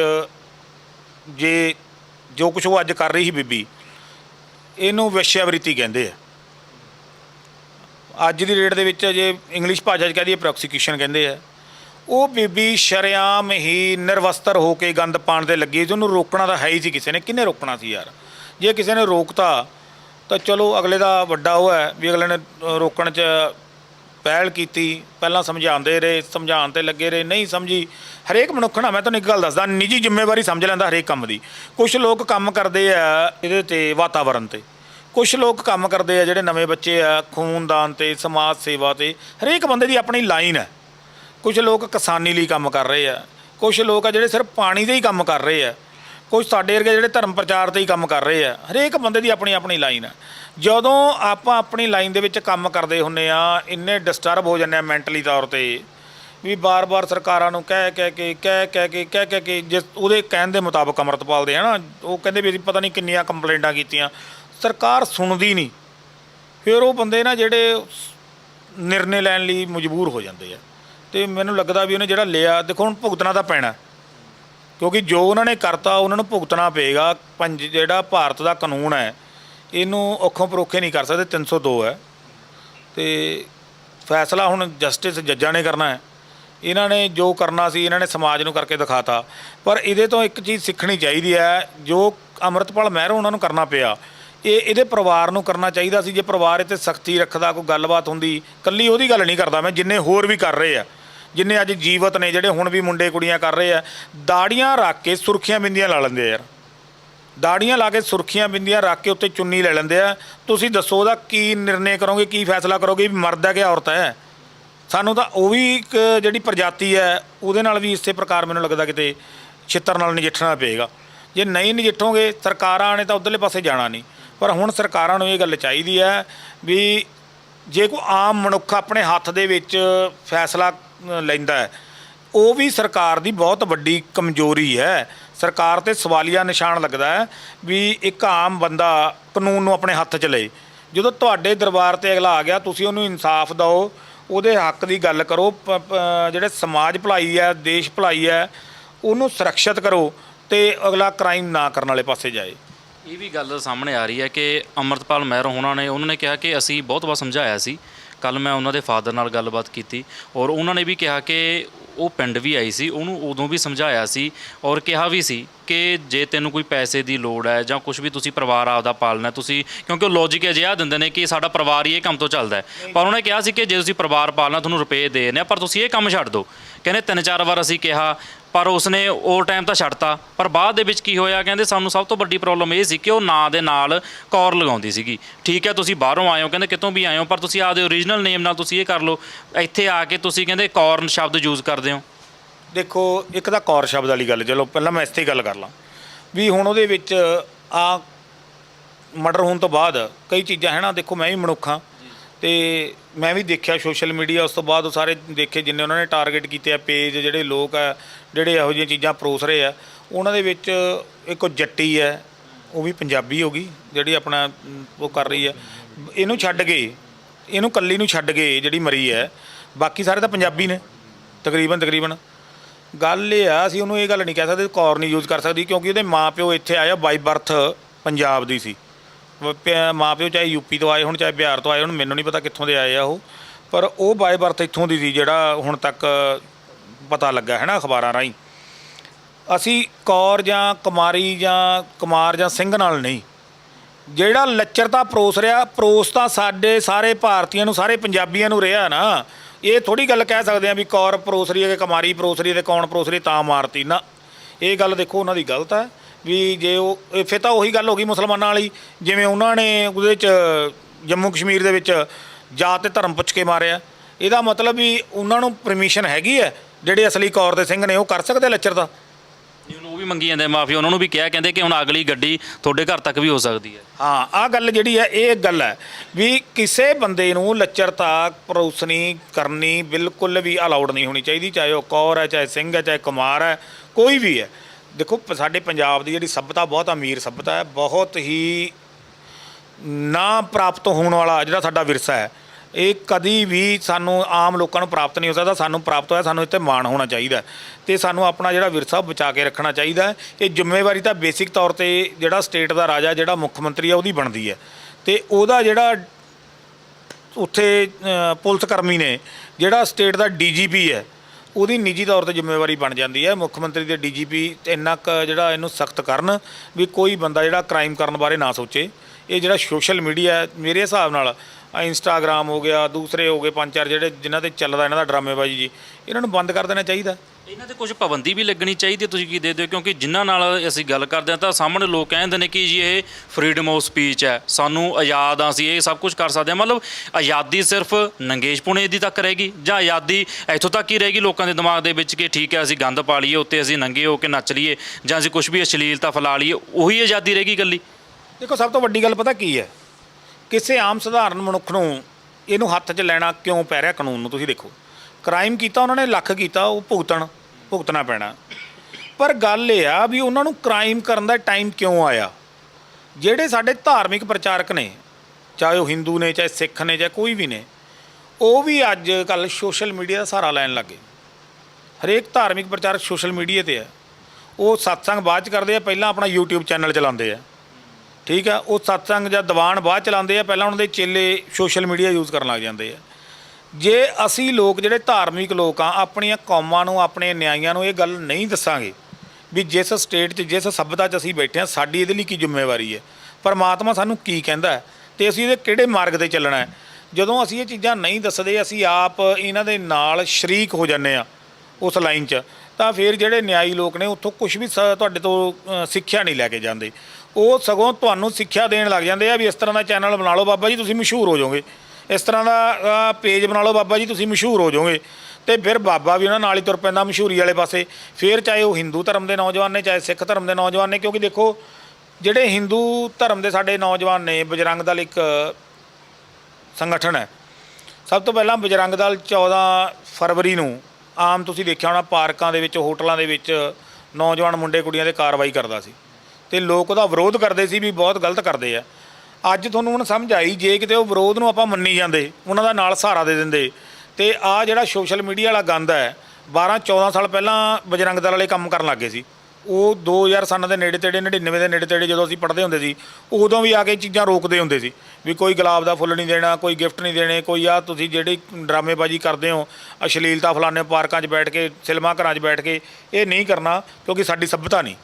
ਜੇ ਜੋ ਕੁਝ ਉਹ ਅੱਜ ਕਰ ਰਹੀ ਸੀ ਬੀਬੀ, ਇਹਨੂੰ ਵਿਸ਼ਿਆਵ੍ਰਿਤੀ ਕਹਿੰਦੇ ਆ। ਅੱਜ ਦੀ ਡੇਟ ਦੇ ਵਿੱਚ ਜੇ ਇੰਗਲਿਸ਼ ਭਾਸ਼ਾ 'ਚ ਕਹਦੀ ਪ੍ਰੋਸੀਕਿਊਸ਼ਨ ਕਹਿੰਦੇ ਆ, ਉਹ ਬੀਬੀ ਸ਼ਰੇਆਮ ਹੀ ਨਿਰਵਸਤਰ ਹੋ ਕੇ ਗੰਦ ਪਾਣ ਦੇ ਲੱਗੀ ਸੀ, ਉਹਨੂੰ ਰੋਕਣਾ ਤਾਂ ਹੈ ਹੀ ਸੀ ਕਿਸੇ ਨੇ ਕਿੰਨੇ ਰੋਕਣਾ ਸੀ ਯਾਰ? ਜੇ ਕਿਸੇ ਨੇ ਰੋਕਤਾ, ਤਾਂ ਚਲੋ ਅਗਲੇ ਦਾ ਵੱਡਾ ਉਹ ਹੈ ਵੀ ਅਗਲੇ ਨੇ ਰੋਕਣ 'ਚ ਪਹਿਲ ਕੀਤੀ, ਪਹਿਲਾਂ ਸਮਝਾਉਂਦੇ ਰਹੇ, ਸਮਝਾਉਣ ਤੇ ਲੱਗੇ ਰਹੇ, ਨਹੀਂ ਸਮਝੀ, ਹਰੇਕ ਮਨੁੱਖ ਨਾ, ਮੈਂ ਤੁਹਾਨੂੰ ਇੱਕ ਗੱਲ ਦੱਸਦਾ, ਨਿੱਜੀ ਜ਼ਿੰਮੇਵਾਰੀ ਸਮਝ ਲੈਂਦਾ ਹਰੇਕ ਕੰਮ ਦੀ। ਕੁਝ ਲੋਕ ਕੰਮ ਕਰਦੇ ਆ ਇਹਦੇ ਤੇ ਵਾਤਾਵਰਣ ਤੇ। ਕੁਝ ਲੋਕ ਕੰਮ ਕਰਦੇ ਆ ਜਿਹੜੇ ਨਵੇਂ ਬੱਚੇ ਆ, ਖੂਨਦਾਨ ਤੇ, ਸਮਾਜ ਸੇਵਾ ਤੇ, ਹਰੇਕ ਬੰਦੇ ਦੀ ਆਪਣੀ ਲਾਈਨ ਹੈ। ਕੁਝ ਲੋਕ ਕਿਸਾਨੀ ਲਈ ਕੰਮ ਕਰ ਰਹੇ ਆ ਕੁਝ ਲੋਕ ਆ ਜਿਹੜੇ ਸਿਰਫ ਪਾਣੀ ਦੇ ਹੀ ਕੰਮ ਕਰ ਰਹੇ ਆ ਕੁਝ ਸਾਡੇ ਵਰਗੇ ਜਿਹੜੇ ਧਰਮ ਪ੍ਰਚਾਰ ਤੇ ਹੀ ਕੰਮ ਕਰ ਰਹੇ ਆ, ਹਰੇਕ ਬੰਦੇ ਦੀ ਆਪਣੀ ਆਪਣੀ ਲਾਈਨ ਆ ਜਦੋਂ ਆਪਾਂ ਆਪਣੀ ਲਾਈਨ ਦੇ ਵਿੱਚ ਕੰਮ ਕਰਦੇ ਹੁੰਨੇ ਆ, ਇੰਨੇ ਡਿਸਟਰਬ ਹੋ ਜਾਂਦੇ ਆ ਮੈਂਟਲੀ ਤੌਰ ਤੇ, ਵੀ ਬਾਰ-ਬਾਰ ਸਰਕਾਰਾਂ ਨੂੰ ਕਹਿ ਕਹਿ ਕੇ, ਕਹਿ ਕਹਿ ਕੇ, ਕਹਿ ਕਹਿ ਕੇ, ਜਿਸ ਉਹਦੇ ਕਹਿਣ ਦੇ ਮੁਤਾਬਕ ਅਮਰਤਪਾਲ ਦੇ ਹਨਾ, ਉਹ ਕਹਿੰਦੇ ਵੀ ਅਸੀਂ ਪਤਾ ਨਹੀਂ ਕਿੰਨੀਆਂ ਕੰਪਲੇਂਟਾਂ ਕੀਤੀਆਂ। ਸਰਕਾਰ ਸੁਣਦੀ ਨਹੀਂ, ਫਿਰ ਉਹ ਬੰਦੇ ਨਾ ਜਿਹੜੇ ਨਿਰਣੇ ਲੈਣ ਲਈ ਮਜਬੂਰ ਹੋ ਜਾਂਦੇ ਆ। ਤੇ ਮੈਨੂੰ ਲੱਗਦਾ ਵੀ ਉਹਨੇ ਜਿਹੜਾ ਲਿਆ, ਦੇਖੋ ਹੁਣ ਭੁਗਤਣਾ ਤਾਂ ਪੈਣਾ। ਕਿਉਂਕਿ ਜੋ ਉਹਨਾਂ ਨੇ ਕਰਤਾ, ਉਹਨਾਂ ਨੂੰ ਭੁਗਤਣਾ ਪਏਗਾ। ਪੰਜ, ਜਿਹੜਾ ਭਾਰਤ ਦਾ ਕਾਨੂੰਨ ਹੈ, ਇਹਨੂੰ ਔਖੋਂ ਪਰੋਖੇ ਨਹੀਂ ਕਰ ਸਕਦੇ 302 ਹੈ। ਤੇ ਫੈਸਲਾ ਹੁਣ ਜਸਟਿਸ ਜੱਜਾਂ ਨੇ ਕਰਨਾ ਹੈ। ਇਹਨਾਂ ਨੇ ਜੋ ਕਰਨਾ ਸੀ, ਇਹਨਾਂ ਨੇ ਸਮਾਜ ਨੂੰ ਕਰਕੇ ਦਿਖਾਤਾ। ਪਰ ਇਹਦੇ ਤੋਂ ਇੱਕ ਚੀਜ਼ ਸਿੱਖਣੀ ਚਾਹੀਦੀ ਹੈ, ਜੋ ਅਮਰਤਪਾਲ ਮਹਿਰੋ ਉਹਨਾਂ ਨੂੰ ਕਰਨਾ ਪਿਆ। ਇਹ ਇਹਦੇ ਪਰਿਵਾਰ ਨੂੰ ਕਰਨਾ ਚਾਹੀਦਾ ਸੀ, ਜੇ ਪਰਿਵਾਰ ਇੱਥੇ ਸਖਤੀ ਰੱਖਦਾ, ਕੋਈ ਗੱਲਬਾਤ ਹੁੰਦੀ ਕੱਲੀ ਉਹਦੀ ਗੱਲ ਨਹੀਂ ਕਰਦਾ ਮੈਂ, ਜਿੰਨੇ ਹੋਰ ਵੀ ਕਰ ਰਹੇ ਆ। ਜਿੰਨੇ ਅੱਜ ਜੀਵਤ ਨੇ, ਜਿਹੜੇ ਹੁਣ ਵੀ ਮੁੰਡੇ ਕੁੜੀਆਂ ਕਰ ਰਹੇ ਆ, ਦਾੜੀਆਂ ਰੱਖ ਕੇ ਸੁਰਖੀਆਂ ਬਿੰਦੀਆਂ ਲਾ ਲੈਂਦੇ ਆ ਯਾਰ। ਦਾੜੀਆਂ ਲਾ ਕੇ ਸੁਰਖੀਆਂ ਬਿੰਦੀਆਂ ਰੱਖ ਕੇ ਉੱਤੇ ਚੁੰਨੀ ਲੈ ਲੈਂਦੇ ਆ। ਤੁਸੀਂ ਦੱਸੋ ਉਹਦਾ ਕੀ ਨਿਰਣੇ ਕਰੋਗੇ, ਕੀ ਫੈਸਲਾ ਕਰੋਗੇ ਵੀ ਮਰਦ ਹੈ ਕਿ ਔਰਤ ਹੈ? ਸਾਨੂੰ ਤਾਂ ਉਹ ਵੀ ਇੱਕ ਜਿਹੜੀ ਪ੍ਰਜਾਤੀ ਹੈ, ਉਹਦੇ ਨਾਲ ਵੀ ਇਸੇ ਪ੍ਰਕਾਰ ਮੈਨੂੰ ਲੱਗਦਾ ਕਿਤੇ ਛਿੱਤਰ ਨਾਲ ਨਜਿੱਠਣਾ ਪਏਗਾ। ਜੇ ਨਹੀਂ ਨਜਿੱਠੋਗੇ, ਸਰਕਾਰਾਂ ਨੇ ਤਾਂ ਉਧਰਲੇ ਪਾਸੇ ਜਾਣਾ ਨਹੀਂ। ਪਰ ਹੁਣ ਸਰਕਾਰਾਂ ਨੂੰ ਇਹ ਗੱਲ ਚਾਹੀਦੀ ਹੈ ਵੀ ਜੇ ਕੋਈ ਆਮ ਮਨੁੱਖ ਆਪਣੇ ਹੱਥ ਦੇ ਵਿੱਚ ਫੈਸਲਾ ਲੈਂਦਾ ਹੈ, ਉਹ ਵੀ ਸਰਕਾਰ ਦੀ ਬਹੁਤ ਵੱਡੀ ਕਮਜ਼ੋਰੀ ਹੈ। ਸਰਕਾਰ ਤੇ ਸਵਾਲੀਆ ਨਿਸ਼ਾਨ ਲੱਗਦਾ ਹੈ ਵੀ ਇੱਕ ਆਮ ਬੰਦਾ ਕਾਨੂੰਨ ਨੂੰ ਆਪਣੇ ਹੱਥ 'ਚ ਲਏ। ਜਦੋਂ ਤੁਹਾਡੇ ਦਰਬਾਰ ਤੇ ਅਗਲਾ ਆ ਗਿਆ, ਤੁਸੀਂ ਉਹਨੂੰ ਇਨਸਾਫ ਦਿਓ, ਉਹਦੇ ਹੱਕ ਦੀ ਗੱਲ ਕਰੋ ਪ- ਜਿਹੜੇ ਸਮਾਜ ਭਲਾਈ ਹੈ, ਦੇਸ਼ ਭਲਾਈ ਹੈ, ਉਹਨੂੰ ਸੁਰੱਖਿਅਤ ਕਰੋ ਤੇ ਅਗਲਾ ਕ੍ਰਾਈਮ ਨਾ ਕਰਨ ਵਾਲੇ ਪਾਸੇ ਜਾਏ। ਇਹ ਵੀ ਗੱਲ ਸਾਹਮਣੇ ਆ ਰਹੀ ਹੈ ਕਿ ਅਮਰਤਪਾਲ ਮਹਿਰ ਹੋਣਾ ਨੇ ਉਹਨਾਂ ਨੇ ਕਿਹਾ ਕਿ ਅਸੀਂ ਬਹੁਤ ਵਾਰ ਸਮਝਾਇਆ ਸੀ ਕੱਲ ਮੈਂ ਉਹਨਾਂ ਦੇ ਫਾਦਰ ਨਾਲ ਗੱਲਬਾਤ ਕੀਤੀ ਔਰ ਉਹਨਾਂ ਨੇ ਵੀ ਕਿਹਾ ਕਿ ਉਹ ਪਿੰਡ ਵੀ ਆਈ ਸੀ ਉਹਨੂੰ ਉਦੋਂ ਵੀ ਸਮਝਾਇਆ ਸੀ ਔਰ ਕਿਹਾ ਵੀ ਸੀ ਕਿ ਜੇ ਤੈਨੂੰ ਕੋਈ ਪੈਸੇ ਦੀ ਲੋੜ ਹੈ ਜਾਂ ਕੁਝ ਵੀ ਤੁਸੀਂ ਪਰਿਵਾਰ ਆਪਦਾ ਪਾਲਣਾ ਤੁਸੀਂ ਕਿਉਂਕਿ ਉਹ ਲੌਜੀਕ ਅਜਿਹਾ ਦਿੰਦੇ ਨੇ ਕਿ ਸਾਡਾ ਪਰਿਵਾਰ ਹੀ ਇਹ ਕੰਮ ਤੋਂ ਚੱਲਦਾ ਹੈ। ਪਰ ਉਹਨੇ ਕਿਹਾ ਸੀ ਕਿ ਜੇ ਤੁਸੀਂ ਪਰਿਵਾਰ ਪਾਲਣਾ ਤੁਹਾਨੂੰ ਰੁਪਏ ਦੇ ਨੇ ਪਰ ਤੁਸੀਂ ਇਹ ਕੰਮ ਛੱਡ ਦਿਓ। ਕਹਿੰਦੇ ਤਿੰਨ ਚਾਰ ਵਾਰ ਅਸੀਂ ਕਿਹਾ ਪਰ ਉਸਨੇ ਉਹ ਟਾਈਮ ਤਾਂ ਛੱਡਤਾ। ਪਰ ਬਾਅਦ ਦੇ ਵਿੱਚ ਕੀ ਹੋਇਆ, ਕਹਿੰਦੇ ਸਾਨੂੰ ਸਭ ਤੋਂ ਵੱਡੀ ਪ੍ਰੋਬਲਮ ਇਹ ਸੀ ਕਿ ਉਹ ਨਾਂ ਦੇ ਨਾਲ ਕੌਰ ਲਗਾਉਂਦੀ ਸੀਗੀ। ਠੀਕ ਹੈ, ਤੁਸੀਂ ਬਾਹਰੋਂ ਆਏ ਹੋ, ਕਹਿੰਦੇ ਕਿਤੋਂ ਵੀ ਆਏ ਹੋ, ਪਰ ਤੁਸੀਂ ਆਪਦੇ ਓਰੀਜਨਲ ਨੇਮ ਨਾਲ ਤੁਸੀਂ ਇਹ ਕਰ ਲਓ। ਇੱਥੇ ਆ ਕੇ ਤੁਸੀਂ ਕਹਿੰਦੇ ਕੌਰਨ ਸ਼ਬਦ ਯੂਜ਼ ਕਰਦੇ ਹੋ। ਦੇਖੋ, ਇੱਕ ਤਾਂ ਕੌਰ ਸ਼ਬਦ ਵਾਲੀ ਗੱਲ, ਚਲੋ ਪਹਿਲਾਂ ਮੈਂ ਇਸ ਤੇ ਹੀ ਗੱਲ ਕਰ ਲਾਂ। ਵੀ ਹੁਣ ਉਹਦੇ ਵਿੱਚ, ਆ ਮਰਡਰ ਹੋਣ ਤੋਂ ਬਾਅਦ ਕਈ ਚੀਜ਼ਾਂ ਹੈ ਨਾ, ਦੇਖੋ ਮੈਂ ਵੀ ਮਨੁੱਖ ਹਾਂ। ਤੇ ਮੈਂ ਵੀ ਦੇਖਿਆ ਸੋਸ਼ਲ ਮੀਡੀਆ, ਉਸ ਤੋਂ ਬਾਅਦ ਉਹ ਸਾਰੇ ਦੇਖੇ ਜਿੰਨੇ ਉਹਨਾਂ ਨੇ ਟਾਰਗੇਟ ਕੀਤੇ ਆ ਪੇਜ ਜਿਹੜੇ ਲੋਕ ਆ, ਜਿਹੜੇ ਇਹੋ ਜਿਹੀਆਂ ਚੀਜ਼ਾਂ ਪਰੋਸ ਰਹੇ ਆ, ਉਹਨਾਂ ਦੇ ਵਿੱਚ ਇੱਕ ਉਹ ਜੱਟੀ ਹੈ ਉਹ ਵੀ ਪੰਜਾਬੀ ਹੋ ਗਈ, ਜਿਹੜੀ ਆਪਣਾ ਉਹ ਕਰ ਰਹੀ ਹੈ ਇਹਨੂੰ ਛੱਡ ਕੇ, ਇਹਨੂੰ ਕੱਲੀ ਨੂੰ ਛੱਡ ਕੇ ਜਿਹੜੀ ਮਰੀ ਹੈ ਬਾਕੀ ਸਾਰੇ ਤਾਂ ਪੰਜਾਬੀ ਨੇ, ਤਕਰੀਬਨ ਤਕਰੀਬਨ। ਗੱਲ ਇਹ ਆ, ਅਸੀਂ ਉਹਨੂੰ ਇਹ ਗੱਲ ਨਹੀਂ ਕਹਿ ਸਕਦੇ, ਕੌਰ ਨਹੀਂ ਯੂਜ਼ ਕਰ ਸਕਦੀ, ਕਿਉਂਕਿ ਉਹਦੇ ਮਾਪਿਓ ਇੱਥੇ ਆਇਆ ਬਾਈ ਬਰਥ ਪੰਜਾਬ ਦੀ ਸੀ। ਮਾਪਿਓ ਚਾਹੇ ਯੂਪੀ ਤੋਂ ਆਏ ਹੁਣ, ਚਾਹੇ ਬਿਹਾਰ ਤੋਂ ਆਏ ਹੁਣ, ਮੈਨੂੰ ਨਹੀਂ ਪਤਾ ਕਿੱਥੋਂ ਦੇ ਆਏ ਆ ਉਹ। ਪਰ ਉਹ ਬਾਏ ਬਰਥ ਇੱਥੋਂ ਦੀ ਸੀ ਜਿਹੜਾ ਹੁਣ ਤੱਕ ਪਤਾ ਲੱਗਾ, ਹੈ ਨਾ, ਅਖਬਾਰਾਂ ਰਾਹੀਂ। ਅਸੀਂ ਕੌਰ ਜਾਂ ਕੁਮਾਰੀ ਜਾਂ ਕੁਮਾਰ ਜਾਂ ਸਿੰਘ ਨਾਲ ਨਹੀਂ। ਜਿਹੜਾ ਲੱਚਰਤਾ ਪਰੋਸ ਰਿਹਾ, ਪਰੋਸ ਤਾਂ ਸਾਡੇ ਸਾਰੇ ਭਾਰਤੀਆਂ ਨੂੰ, ਸਾਰੇ ਪੰਜਾਬੀਆਂ ਨੂੰ ਰਿਹਾ ਨਾ। ਇਹ ਥੋੜੀ ਗੱਲ ਕਹਿ ਸਕਦੇ ਆ ਵੀ ਕੌਰ ਪਰੋਸ ਰਹੀ ਹੈ ਕਿ ਕੁਮਾਰੀ ਪਰੋਸ ਰਹੀ ਹੈ ਤੇ ਕੌਣ ਪਰੋਸ ਰਹੀ ਤਾਂ ਮਾਰਤੀ। ਨਾ, ਇਹ ਗੱਲ ਦੇਖੋ, ਉਹਨਾਂ ਦੀ ਗਲਤ ਹੈ। ਵੀ ਜੇ ਉਹ ਇਹ ਫਿਰ ਤਾਂ ਉਹੀ ਗੱਲ ਹੋ ਗਈ ਮੁਸਲਮਾਨਾਂ ਵਾਲੀ ਜਿਵੇਂ ਉਹਨਾਂ ਨੇ ਉਹਦੇ ਚ ਜੰਮੂ ਕਸ਼ਮੀਰ ਦੇ ਵਿੱਚ ਜਾਤ ਤੇ ਧਰਮ ਪੁੱਛ ਕੇ ਮਾਰਿਆ। ਇਹਦਾ ਮਤਲਬ ਵੀ ਉਹਨਾਂ ਨੂੰ ਪਰਮਿਸ਼ਨ ਹੈਗੀ ਹੈ ਜਿਹੜੇ ਅਸਲੀ ਕੌਰ ਦੇ ਸਿੰਘ ਨੇ ਉਹ ਕਰ ਸਕਦੇ ਜੀ ਉਹਨੂੰ ਉਹ ਵੀ ਮੰਗੀ ਜਾਂਦੇ ਮਾਫੀ ਉਹਨਾਂ ਨੂੰ ਵੀ ਕਿਹਾ ਕਹਿੰਦੇ ਕਿ ਹੁਣ ਅਗਲੀ ਗੱਡੀ ਤੁਹਾਡੇ ਘਰ ਤੱਕ ਵੀ ਹੋ ਸਕਦੀ ਹੈ। ਹਾਂ ਆ ਗੱਲ ਜਿਹੜੀ ਹੈ ਇਹ ਗੱਲ ਹੈ ਵੀ ਕਿਸੇ ਬੰਦੇ ਨੂੰ ਲੱਚਰਤਾ ਪਰੋਸਣੀ ਕਰਨੀ ਬਿਲਕੁਲ ਵੀ ਅਲਾਉਡ ਨਹੀਂ ਹੋਣੀ ਚਾਹੀਦੀ ਚਾਹੇ ਉਹ ਕੌਰ ਹੈ ਚਾਹੇ ਸਿੰਘ ਹੈ ਚਾਹੇ ਕੁਮਾਰ ਹੈ ਕੋਈ ਵੀ ਹੈ। ਦੇਖੋ ਪ- ਸਾਡੇ ਪੰਜਾਬ ਦੀ ਜਿਹੜੀ ਸੱਭਿਅਤਾ ਬਹੁਤ ਅਮੀਰ ਸੱਭਿਅਤਾ ਹੈ। ਬਹੁਤ ਹੀ ਨਾ ਪ੍ਰਾਪਤ ਹੋਣ ਵਾਲਾ ਜਿਹੜਾ ਸਾਡਾ ਵਿਰਸਾ ਹੈ ਇਹ ਕਦੀ ਵੀ ਸਾਨੂੰ ਆਮ ਲੋਕਾਂ ਨੂੰ ਪ੍ਰਾਪਤ ਨਹੀਂ ਹੋ ਸਕਦਾ। ਸਾਨੂੰ ਪ੍ਰਾਪਤ ਹੋਇਆ ਸਾਨੂੰ ਇੱਥੇ ਮਾਣ ਹੋਣਾ ਚਾਹੀਦਾ ਹੈ ਤੇ ਸਾਨੂੰ ਆਪਣਾ ਜਿਹੜਾ ਵਿਰਸਾ ਬਚਾ ਕੇ ਰੱਖਣਾ ਚਾਹੀਦਾ ਹੈ। ਇਹ ਜ਼ਿੰਮੇਵਾਰੀ ਤਾਂ ਬੇਸਿਕ ਤੌਰ ਤੇ ਜਿਹੜਾ ਸਟੇਟ ਦਾ ਰਾਜਾ ਜਿਹੜਾ ਮੁੱਖ ਮੰਤਰੀ ਹੈ ਉਹਦੀ ਬਣਦੀ ਹੈ। ਤੇ ਉਹਦਾ ਜਿਹੜਾ ਉੱਥੇ ਅ, ਪੁਲਿਸ ਕਰਮੀ ਨੇ ਜਿਹੜਾ ਸਟੇਟ ਦਾ ਡੀਜੀਪੀ ਹੈ ਉਹਦੀ ਨਿੱਜੀ ਤੌਰ ਤੇ ਜ਼ਿੰਮੇਵਾਰੀ ਬਣ ਜਾਂਦੀ ਹੈ। ਮੁੱਖ ਮੰਤਰੀ ਦੇ ਡੀਜੀਪੀ ਇੰਨਾ ਕੁ ਜਿਹੜਾ ਇਹਨੂੰ ਸਖਤ ਕਰਨ ਵੀ ਕੋਈ ਬੰਦਾ ਜਿਹੜਾ ਕ੍ਰਾਈਮ ਕਰਨ ਬਾਰੇ ਨਾ ਸੋਚੇ। ਇਹ ਜਿਹੜਾ ਸੋਸ਼ਲ ਮੀਡੀਆ ਹੈ, ਮੇਰੇ ਹਿਸਾਬ ਨਾਲ, ਆਹ ਇੰਸਟਾਗ੍ਰਾਮ ਹੋ ਗਿਆ, ਦੂਸਰੇ ਹੋ ਗਏ, ਪੰਜ ਚਾਰ ਜਿਹੜੇ ਜਿਨ੍ਹਾਂ ਤੇ ਚੱਲਦਾ ਇਹਨਾਂ ਦਾ ਡਰਾਮੇਬਾਜ਼ੀ ਜੀ, ਇਹਨਾਂ ਨੂੰ ਬੰਦ ਕਰ ਦੇਣਾ ਚਾਹੀਦਾ। ਇਹਨਾਂ ਤੇ ਕੁਝ ਪਾਬੰਦੀ ਵੀ ਲੱਗਣੀ ਚਾਹੀਦੀ ਹੈ, ਤੁਸੀਂ ਕੀ ਦੇ ਦਿਓ ਕਿਉਂਕਿ ਜਿਨ੍ਹਾਂ ਨਾਲ ਅਸੀਂ ਗੱਲ ਕਰਦੇ ਹਾਂ ਤਾਂ ਸਾਹਮਣੇ ਲੋਕ ਕਹਿੰਦੇ ਨੇ ਕਿ ਜੀ ਇਹ ਫਰੀडम ਆਫ ਸਪੀਚ ਹੈ। ਸਾਨੂੰ ਆਜ਼ਾਦ ਆ ਅਸੀਂ, ਇਹ ਸਭ ਕੁਝ ਕਰ ਸਕਦੇ ਹਾਂ। ਮਤਲਬ ਆਜ਼ਾਦੀ ਸਿਰਫ ਨੰਗੇਸ਼ ਪੁਣੇ ਦੀ ਤੱਕ ਰਹੇਗੀ ਜਾਂ ਆਜ਼ਾਦੀ ਇੱਥੋਂ ਤੱਕ ਹੀ ਰਹੇਗੀ ਲੋਕਾਂ ਦੇ ਦਿਮਾਗ ਦੇ ਵਿੱਚ ਕਿ ਠੀਕ ਹੈ, ਅਸੀਂ ਗੰਦ ਪਾ ਲਈਏ, ਉੱਤੇ ਅਸੀਂ ਨੰਗੇ ਹੋ ਕੇ ਨੱਚ ਲਈਏ ਜਾਂ ਅਸੀਂ ਕੁਝ ਵੀ ਅਸ਼ਲੀਲਤਾ ਫੈਲਾ ਲਈਏ, ਉਹੀ ਆਜ਼ਾਦੀ ਰਹੇਗੀ ਇਕੱਲੀ। ਦੇਖੋ, ਸਭ ਤੋਂ ਵੱਡੀ ਗੱਲ ਪਤਾ ਕੀ ਹੈ? ਕਿਸੇ ਆਮ ਸਧਾਰਨ ਮਨੁੱਖ ਨੂੰ ਇਹਨੂੰ ਹੱਥ 'ਚ ਲੈਣਾ ਕਿਉਂ ਪੈ ਰਿਹਾ ਕਾਨੂੰਨ ਨੂੰ? ਤੁਸੀਂ ਦੇਖੋ। ਕ੍ਰਾਈਮ ਕੀਤਾ, ਉਹਨਾਂ ਨੇ ਲੱਖ ਕੀਤਾ, ਉਹ ਭੁਗਤਣ। ਭੁਗਤਣਾ ਪੈਣਾ। ਪਰ ਗੱਲ ਇਹ ਆ ਵੀ ਉਹਨਾਂ ਨੂੰ ਕ੍ਰਾਈਮ ਕਰਨ ਦਾ ਟਾਈਮ ਕਿਉਂ ਆਇਆ? ਜਿਹੜੇ ਸਾਡੇ ਧਾਰਮਿਕ ਪ੍ਰਚਾਰਕ ਨੇ, ਚਾਹੇ ਉਹ ਹਿੰਦੂ ਨੇ, ਚਾਹੇ ਸਿੱਖ ਨੇ, ਚਾਹੇ ਕੋਈ ਵੀ ਨੇ, ਉਹ ਵੀ ਅੱਜ ਕੱਲ ਸੋਸ਼ਲ ਮੀਡੀਆ ਦਾ ਸਹਾਰਾ ਲੈਣ ਲੱਗੇ। ਹਰੇਕ ਧਾਰਮਿਕ ਪ੍ਰਚਾਰਕ ਸੋਸ਼ਲ ਮੀਡੀਆ ਤੇ ਆ। ਉਹ ਸਤਸੰਗ ਬਾਅਦ ਚ ਕਰਦੇ ਆ, ਪਹਿਲਾਂ ਆਪਣਾ YouTube ਚੈਨਲ ਚਲਾਉਂਦੇ ਆ। ਠੀਕ ਆ? ਉਹ ਸਤਸੰਗ ਜਾਂ ਦੀਵਾਨ ਬਾਅਦ ਚਲਾਉਂਦੇ ਆ, ਪਹਿਲਾਂ ਉਹਨਾਂ ਦੇ ਚੇਲੇ ਸੋਸ਼ਲ ਮੀਡੀਆ ਯੂਜ਼ ਕਰਨ ਲੱਗ ਜਾਂਦੇ ਆ। ਜੇ ਅਸੀਂ ਲੋਕ ਜਿਹੜੇ ਧਾਰਮਿਕ ਲੋਕ ਆ, ਆਪਣੀਆਂ ਕੌਮਾਂ ਨੂੰ, ਆਪਣੇ ਨਿਆਂਇਆਂ ਨੂੰ ਇਹ ਗੱਲ ਨਹੀਂ ਦੱਸਾਂਗੇ ਵੀ ਜਿਸ ਸਟੇਟ 'ਚ, ਜਿਸ ਸਭਿਅਤਾ 'ਚ ਅਸੀਂ ਬੈਠੇ ਆ ਸਾਡੀ ਇਹਦੇ ਲਈ ਕੀ ਜ਼ਿੰਮੇਵਾਰੀ ਹੈ? ਪਰਮਾਤਮਾ ਸਾਨੂੰ ਕੀ ਕਹਿੰਦਾ ਹੈ? ਤੇ ਅਸੀਂ ਇਹਦੇ ਕਿਹੜੇ ਮਾਰਗ ਤੇ ਚੱਲਣਾ ਹੈ? ਜਦੋਂ ਅਸੀਂ ਇਹ ਚੀਜ਼ਾਂ ਨਹੀਂ ਦੱਸਦੇ, ਅਸੀਂ ਆਪ ਇਹਨਾਂ ਦੇ ਨਾਲ ਸ਼ਰੀਕ ਹੋ ਜਾਂਦੇ ਆ ਉਸ ਲਾਈਨ 'ਚ, ਤਾਂ ਫਿਰ ਜਿਹੜੇ ਨਿਆਈ ਲੋਕ ਨੇ, ਉੱਥੋਂ ਕੁਝ ਵੀ ਸ- ਤੁਹਾਡੇ ਤੋਂ ਸਿੱਖਿਆ ਨਹੀਂ ਲੈ ਕੇ ਜਾਂਦੇ। ਉਹ ਸਗੋਂ ਤੁਹਾਨੂੰ ਸਿੱਖਿਆ ਦੇਣ ਲੱਗ ਜਾਂਦੇ ਆ ਵੀ ਇਸ ਤਰ੍ਹਾਂ ਦਾ ਚੈਨਲ ਬਣਾ ਲਓ। ਬਾਬਾ ਜੀ, ਤੁਸੀਂ ਮਸ਼ਹੂਰ ਹੋ ਜਾਓਗੇ। ਇਸ ਤਰ੍ਹਾਂ ਦਾ ਪੇਜ ਬਣਾ ਲਓ ਬਾਬਾ ਜੀ, ਤੁਸੀਂ ਮਸ਼ਹੂਰ ਹੋ ਜਾਓਗੇ। ਤੇ ਫਿਰ ਬਾਬਾ ਵੀ ਉਹਨਾਂ ਨਾਲ ਹੀ ਤੁਰ ਪੈਂਦਾ ਮਸ਼ਹੂਰੀ ਵਾਲੇ ਪਾਸੇ। ਫਿਰ ਚਾਹੇ ਉਹ ਹਿੰਦੂ ਧਰਮ ਦੇ ਨੌਜਵਾਨ ਨੇ, ਚਾਹੇ ਸਿੱਖ ਧਰਮ ਦੇ ਨੌਜਵਾਨ ਨੇ, ਕਿਉਂਕਿ ਦੇਖੋ, ਜਿਹੜੇ ਹਿੰਦੂ ਧਰਮ ਦੇ ਸਾਡੇ ਨੌਜਵਾਨ ਨੇ, ਬਜਰੰਗ ਦਲ ਇੱਕ ਸੰਗਠਨ ਹੈ। ਸਭ ਤੋਂ ਪਹਿਲਾਂ ਬਜਰੰਗ ਦਲ 14 ਫਰਵਰੀ ਨੂੰ ਆਮ ਤੁਸੀਂ ਦੇਖਿਆ ਹੋਣਾ, ਪਾਰਕਾਂ ਦੇ ਵਿੱਚ, ਹੋਟਲਾਂ ਦੇ ਵਿੱਚ ਨੌਜਵਾਨ ਮੁੰਡੇ ਕੁੜੀਆਂ 'ਤੇ ਕਾਰਵਾਈ ਕਰਦਾ ਸੀ। ਤੇ ਲੋਕ ਉਹਦਾ ਵਿਰੋਧ ਕਰਦੇ ਸੀ ਵੀ ਬਹੁਤ ਗਲਤ ਕਰਦੇ ਆ। ਅੱਜ ਤੁਹਾਨੂੰ ਹੁਣ ਸਮਝ ਆਈ, ਜੇ ਕਿਤੇ ਉਹ ਵਿਰੋਧ ਨੂੰ ਆਪਾਂ ਮੰਨੀ ਜਾਂਦੇ, ਉਹਨਾਂ ਦਾ ਨਾਲ ਸਹਾਰਾ ਦੇ ਦਿੰਦੇ। ਤੇ ਆ ਜਿਹੜਾ ਸੋਸ਼ਲ ਮੀਡੀਆ ਵਾਲਾ ਗੰਦ ਹੈ 12 14 ਸਾਲ ਪਹਿਲਾਂ ਬਜਰੰਗ ਦਲ ਵਾਲੇ ਕੰਮ ਕਰਨ ਲੱਗੇ ਸੀ। ਉਹ 2000 ਸਨ ਦੇ ਨੇੜੇ ਤੇੜੇ 99 ਦੇ ਨੇੜੇ ਤੇੜੇ ਜਦੋਂ ਅਸੀਂ ਪੜ੍ਹਦੇ ਹੁੰਦੇ ਸੀ, ਉਦੋਂ ਵੀ ਆ ਕੇ ਚੀਜ਼ਾਂ ਰੋਕਦੇ ਹੁੰਦੇ ਸੀ ਵੀ ਕੋਈ ਗੁਲਾਬ ਦਾ ਫੁੱਲ ਨਹੀਂ ਦੇਣਾ, ਕੋਈ ਗਿਫਟ ਨਹੀਂ ਦੇਣੇ, ਕੋਈ ਆ ਤੁਸੀਂ ਜਿਹੜੀ ਡਰਾਮੇਬਾਜ਼ੀ ਕਰਦੇ ਹੋ, ਅਸ਼ਲੀਲਤਾ ਫਲਾਣੇ ਪਾਰਕਾਂ 'ਚ ਬੈਠ ਕੇ, ਸਿਨੇਮਾ ਘਰਾਂ 'ਚ ਬੈਠ ਕੇ, ਇਹ ਨਹੀਂ ਕਰਨਾ ਕਿਉਂਕਿ ਸਾਡੀ ਸੱਭਿਅਤਾ ਨਹੀਂ।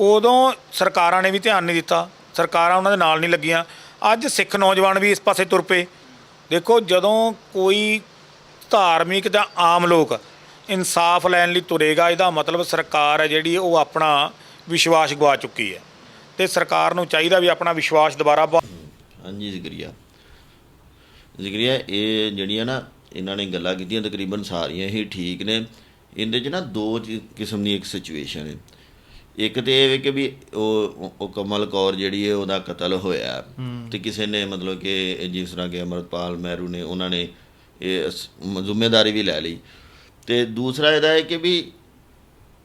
ਉਦੋਂ ਸਰਕਾਰਾਂ ਨੇ ਵੀ ਧਿਆਨ ਨਹੀਂ ਦਿੱਤਾ ਸਰਕਾਰਾਂ ਉਹਨਾਂ ਦੇ ਨਾਲ ਨਹੀਂ ਲੱਗੀਆਂ। ਅੱਜ ਸਿੱਖ ਨੌਜਵਾਨ ਵੀ ਇਸ ਪਾਸੇ ਤੁਰ ਪਏ। ਦੇਖੋ, ਜਦੋਂ ਕੋਈ ਧਾਰਮਿਕ ਜਾਂ ਆਮ ਲੋਕ ਇਨਸਾਫ ਲੈਣ ਲਈ ਤੁਰੇਗਾ, ਇਹਦਾ ਮਤਲਬ ਸਰਕਾਰ ਹੈ ਜਿਹੜੀ ਉਹ ਆਪਣਾ ਵਿਸ਼ਵਾਸ ਗਵਾ ਚੁੱਕੀ ਹੈ। ਤੇ ਸਰਕਾਰ ਨੂੰ ਚਾਹੀਦਾ ਵੀ ਆਪਣਾ ਵਿਸ਼ਵਾਸ ਦੁਬਾਰਾ ਬਹਾ- ਹਾਂਜੀ, ਜ਼ਿਕਰੀਆ। ਜ਼ਿਕਰੀਆ, ਇਹ ਜਿਹੜੀਆਂ ਨਾ, ਇਹਨਾਂ ਨੇ ਗੱਲਾਂ ਕੀਤੀਆਂ, ਤਕਰੀਬਨ ਸਾਰੀਆਂ ਹੀ ਠੀਕ ਨੇ। ਇਹਦੇ 'ਚ ਨਾ ਦੋ ਕਿਸਮ ਦੀ ਇੱਕ ਸਿਚੁਏਸ਼ਨ ਹੈ ਇੱਕ ਤੇ ਇਹ ਵੇ ਕਿ ਵੀ ਉਹ ਉਹ ਕਮਲ ਕੌਰ ਜਿਹੜੀ ਹੈ ਉਹਦਾ ਕਤਲ ਹੋਇਆ। ਤੇ ਕਿਸੇ ਨੇ ਮਤਲਬ ਕਿ ਜਿਸ ਤਰ੍ਹਾਂ ਕਿ ਅਮਰਪਾਲ ਮਹਿਰੂ ਨੇ ਉਹਨਾਂ ਨੇ ਇਹ ਜ਼ਿੰਮੇਵਾਰੀ ਵੀ ਲੈ ਲਈ। ਤੇ ਦੂਸਰਾ ਇਹਦਾ ਹੈ ਕਿ ਵੀ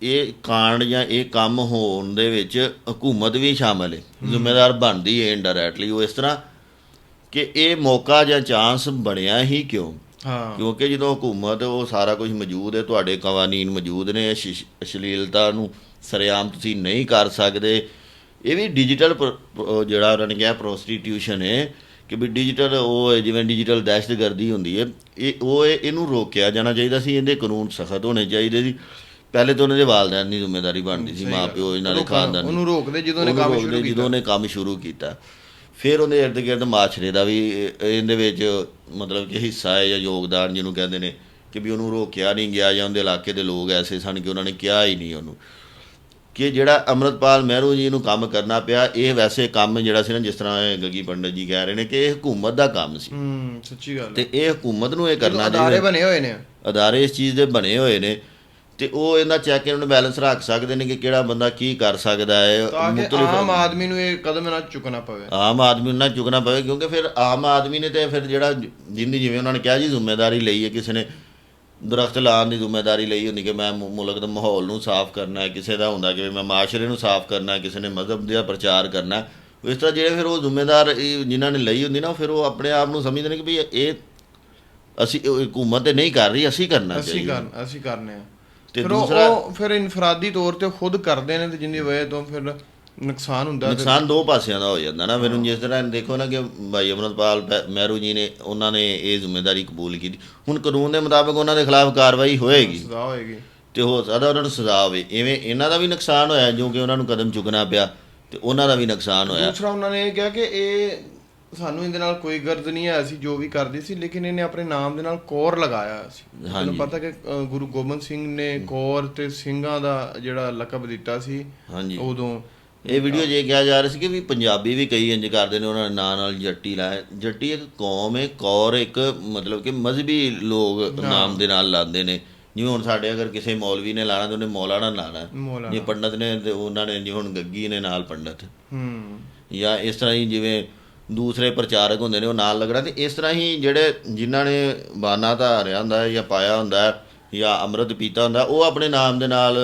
ਇਹ ਕਾਂਡ ਜਾਂ ਇਹ ਕੰਮ ਹੋਣ ਦੇ ਵਿੱਚ ਹਕੂਮਤ ਵੀ ਸ਼ਾਮਲ ਹੈ। ਜ਼ਿੰਮੇਦਾਰ ਬਣਦੀ ਹੈ ਇਨਡਾਇਰੈਕਟਲੀ ਉਹ ਇਸ ਤਰ੍ਹਾਂ ਕਿ ਇਹ ਮੌਕਾ ਜਾਂ ਚਾਂਸ ਬਣਿਆ ਹੀ ਕਿਉਂ? ਹਾਂ। ਕਿਉਂਕਿ ਜਦੋਂ ਹਕੂਮਤ ਉਹ ਸਾਰਾ ਕੁਝ ਮੌਜੂਦ ਹੈ ਤੁਹਾਡੇ ਕਾਨੂੰਨ ਮੌਜੂਦ ਨੇ ਅਸ਼ਲੀਲਤਾ ਨੂੰ ਸਰੇਆਮ ਤੁਸੀਂ ਨਹੀਂ ਕਰ ਸਕਦੇ। ਇਹ ਵੀ ਡਿਜੀਟਲ ਜਿਹੜਾ ਉਹਨਾਂ ਨੇ ਕਿਹਾ ਪ੍ਰੋਸਟੀਟਿਊਸ਼ਨ ਹੈ ਕਿ ਵੀ ਡਿਜੀਟਲ ਉਹ ਜਿਵੇਂ ਡਿਜੀਟਲ ਦਹਿਸ਼ਤਗਰਦੀ ਹੁੰਦੀ ਹੈ ਇਹ ਉਹ ਇਹਨੂੰ ਰੋਕਿਆ ਜਾਣਾ ਚਾਹੀਦਾ ਸੀ ਇਹਦੇ ਕਾਨੂੰਨ ਸਖਤ ਹੋਣੇ ਚਾਹੀਦੇ ਸੀ। ਪਹਿਲੇ ਤਾਂ ਉਹਨਾਂ ਦੇ ਵਾਲਦੈਨ ਦੀ ਜ਼ਿੰਮੇਵਾਰੀ ਬਣਦੀ ਸੀ ਮਾਪਿਓ ਇਹਨਾਂ ਦੇ ਖਾਨਦਾਨ। ਉਹਨੂੰ ਰੋਕਦੇ ਜਦੋਂ ਉਹਨੂੰ ਕੰਮ ਸ਼ੁਰੂ ਕੀਤਾ। ਜਦੋਂ ਉਹਨੇ ਕੰਮ ਸ਼ੁਰੂ ਕੀਤਾ। ਫਿਰ ਉਹਦੇ ਇਰਦ ਗਿਰਦ ਮਾਛਰੇ ਦਾ ਵੀ ਇਹ- ਇਹਦੇ ਵਿੱਚ ਮਤਲਬ ਕਿ ਹਿੱਸਾ ਹੈ ਜਾਂ ਯੋਗਦਾਨ ਜਿਹਨੂੰ ਕਹਿੰਦੇ ਨੇ ਕਿ ਵੀ ਉਹਨੂੰ ਰੋਕਿਆ ਨਹੀਂ ਗਿਆ ਜਾਂ ਉਹਦੇ ਇਲਾਕੇ ਦੇ ਲੋਕ ਐਸੇ ਸਨ ਕਿ ਉਹਨਾਂ ਨੇ ਕਿਹਾ ਹੀ ਨਹੀਂ ਉਹਨੂੰ। ਕਿ ਜਿਹੜਾ ਅਮਰਤਪਾਲ ਮਹਿਰੂ ਜੀ ਨੂੰ ਕੰਮ ਕਰਨਾ ਪਿਆ ਇਹ ਵੈਸੇ ਕੰਮ ਜਿਹੜਾ ਸੀ ਨਾ ਜਿਸ ਤਰ੍ਹਾਂ ਗੱਗੀ ਪੰਡਤ ਜੀ ਕਹਿ ਰਹੇ ਨੇ ਕਿ ਇਹ ਹਕੂਮਤ ਦਾ ਕੰਮ ਸੀ। ਹੂੰ ਸੱਚੀ ਗੱਲ ਤੇ ਇਹ ਹਕੂਮਤ ਨੂੰ ਇਹ ਕਰਨਾ ਜਦੋਂ ਅਦਾਰੇ ਚਾਹੀਦਾ ਬਣੇ ਹੋਏ ਨੇ। ਅਦਾਰੇ ਇਸ ਚੀਜ਼ ਦੇ ਬਣੇ ਹੋਏ ਨੇ ਤੇ ਉਹ ਇਹਦਾ ਚੈੱਕ ਐਂਡ ਬੈਲੈਂਸ ਰੱਖ ਸਕਦੇ ਨੇ ਕਿ ਕਿਹੜਾ ਬੰਦਾ ਕੀ ਕਰ ਸਕਦਾ ਹੈ ਮੁਖਤਲਿਫ- ਆਮ ਆਦਮੀ ਨੂੰ ਇਹ ਕਦਮ ਨਾ ਚੁੱਕਣਾ ਪਵੇ। ਆਮ ਆਦਮੀ ਨੂੰ ਨਾ ਚੁੱਕਣਾ ਪਵੇ ਕਿਉਂਕਿ ਫਿਰ ਆਮ ਆਦਮੀ ਨੇ ਤੇ ਫਿਰ ਜਿਹੜਾ ਜਿੰਦੀ ਜਿਵੇਂ ਉਹਨਾਂ ਨੇ ਕਿਹਾ ਜੀ ਜ਼ਿੰਮੇਵਾਰੀ ਲਈ ਹੈ ਕਿਸੇ ਨੇ। ਦਰਖਤ ਲਾਉਣ ਦੀ ਜ਼ਿੰਮੇਵਾਰੀ ਲਈ ਹੁੰਦੀ ਕਿ ਮੈਂ ਮੁ- ਮੁਲਕ ਦੇ ਮਾਹੌਲ ਨੂੰ ਸਾਫ਼ ਕਰਨਾ ਹੈ ਕਿਸੇ ਦਾ ਹੁੰਦਾ ਕਿ ਮੈਂ ਮਾਸ਼ਰੇ ਨੂੰ ਸਾਫ਼ ਕਰਨਾ ਹੈ ਕਿਸੇ ਨੇ ਮਜ਼ਹਬ ਦਾ ਪ੍ਰਚਾਰ ਕਰਨਾ ਹੈ। ਇਸ ਤਰ੍ਹਾਂ ਜਿਹੜੇ ਫਿਰ ਉਹ ਜ਼ਿੰਮੇਦਾਰ ਇਹ ਜਿਨ੍ਹਾਂ ਨੇ ਲਈ ਹੁੰਦੀ ਨਾ ਫਿਰ ਉਹ ਆਪਣੇ ਆਪ ਨੂੰ ਸਮਝਦੇ ਨੇ ਕਿ ਵੀ ਇਹ ਅਸੀਂ ਇਹ ਹਕੂਮਤ ਤੇ ਨਹੀਂ ਕਰ ਰਹੀ ਅਸੀਂ ਕਰਨਾ ਅਸੀਂ ਚਾਹੀਦਾ ਕਰ ਅਸੀਂ ਕਰਨੇ ਆ ਤੇ ਦੂਸਰਾ- ਉਹ ਫਿਰ ਇਨਫਰਾਦੀ ਤੌਰ ਤੇ ਖੁਦ ਕਰਦੇ ਨੇ ਤੇ ਜਿੰਦੀ ਵਜ੍ਹਾ ਤੋਂ ਫਿਰ ਨੁਕਸਾਨ ਹੁੰਦਾ। ਨੁਕਸਾਨ ਦੋ ਪਾਸਿਆਂ ਦਾ ਹੋ ਜਾਂਦਾ ਨਾ ਹੁਣ ਜਿਸ ਤਰ੍ਹਾਂ ਦੇਖੋ ਨਾ ਕਿ ਭਾਈ ਅਮਰਪਾਲ ਪੈ- ਮਹਿਰੂ ਜੀ ਨੇ ਉਹਨਾਂ ਨੇ ਇਹ ਜ਼ਿੰਮੇਵਾਰੀ ਕਬੂਲ ਕੀਤੀ। ਹੁਣ ਕਾਨੂੰਨ ਦੇ ਮੁਤਾਬਕ ਉਹਨਾਂ ਦੇ ਖਿਲਾਫ ਕਾਰਵਾਈ ਹੋਏਗੀ। ਸਜ਼ਾ ਹੋਏਗੀ। ਤੇ ਹੋ ਸਕਦਾ ਉਹਨਾਂ ਨੂੰ ਸਜ਼ਾ ਹੋਵੇ। ਇਵੇਂ ਇਹਨਾਂ ਦਾ ਵੀ ਨੁਕਸਾਨ ਹੋਇਆ ਜੋ ਕਿ ਉਹਨਾਂ ਨੂੰ ਕਦਮ ਚੁੱਕਣਾ ਪਿਆ ਤੇ ਉਹਨਾਂ ਦਾ ਵੀ ਨੁਕਸਾਨ ਹੋਇਆ। ਦੂਸਰਾ ਉਹਨਾਂ ਨੇ ਇਹ ਕਿਹਾ ਕਿ ਇਹ ਸਾਨੂੰ ਇਹਦੇ ਨਾਲ ਕੋਈ ਗਰਜ਼ ਨਹੀਂ ਹੈ ਅਸੀਂ ਜੋ ਵੀ ਕਰਦੇ ਸੀ ਲੇਕਿਨ ਇਹਨੇ ਆਪਣੇ ਨਾਮ ਦੇ ਨਾਲ ਕੌਰ ਲਗਾਇਆ ਸੀ। ਤੁਹਾਨੂੰ। ਪਤਾ ਕਿ ਅ, ਗੁਰੂ ਗੋਬਿੰਦ ਸਿੰਘ ਨੇ ਕੌਰ ਤੇ ਸਿੰਘਾਂ ਦਾ ਜਿਹੜਾ ਲਕਬ ਦਿੱਤਾ ਸੀ ਹਾਂਜੀ। ਉਦੋਂ ਇਹ ਵੀਡੀਓ ਜੇ ਕਿਹਾ ਜਾ ਰਿਹਾ ਸੀ ਕਿ ਵੀ ਪੰਜਾਬੀ ਵੀ ਕਈ ਇੰਜ ਕਰਦੇ ਨੇ ਉਹਨਾਂ ਨੇ ਨਾਂ ਨਾਲ ਜੱਟੀ ਲਾਇਆ। ਜੱਟੀ ਇੱਕ ਕੌਮ ਹੈ ਕੌਰ ਇੱਕ ਮਤਲਬ ਕਿ ਮਜ਼ਹਬੀ ਲੋਕ ਨਾਮ ਦੇ ਨਾਲ ਲਾਉਂਦੇ ਨੇ। ਜਿਵੇਂ ਹੁਣ ਸਾਡੇ ਅਗਰ ਕਿਸੇ ਮੌਲਵੀ ਨੇ ਲਾਣਾ ਤੇ ਉਹਨੇ ਮੌਲਾਨਾ ਲਾਣਾ। ਜੇ ਪੰਡਤ ਨੇ ਤੇ ਉਹਨਾਂ ਨੇ ਜਿਵੇਂ ਹੁਣ ਗੱਗੀ ਨੇ ਨਾਲ ਪੰਡਤ। ਹੂੰ। ਜਾਂ ਇਸ ਤਰ੍ਹਾਂ ਹੀ ਜਿਵੇਂ ਦੂਸਰੇ ਪ੍ਰਚਾਰਕ ਹੁੰਦੇ ਨੇ ਉਹ ਨਾਲ ਲੱਗਣਾ ਤੇ ਇਸ ਤਰ੍ਹਾਂ ਹੀ ਜਿਹੜੇ ਜਿਨ੍ਹਾਂ ਨੇ ਬਾਨਾ ਧਾਰਿਆ ਹੁੰਦਾ ਹੈ ਜਾਂ ਪਾਇਆ ਹੁੰਦਾ ਹੈ ਜਾਂ ਅੰਮ੍ਰਿਤ ਪੀਤਾ ਹੁੰਦਾ ਉਹ ਆਪਣੇ ਨਾਮ ਦੇ ਨਾਲ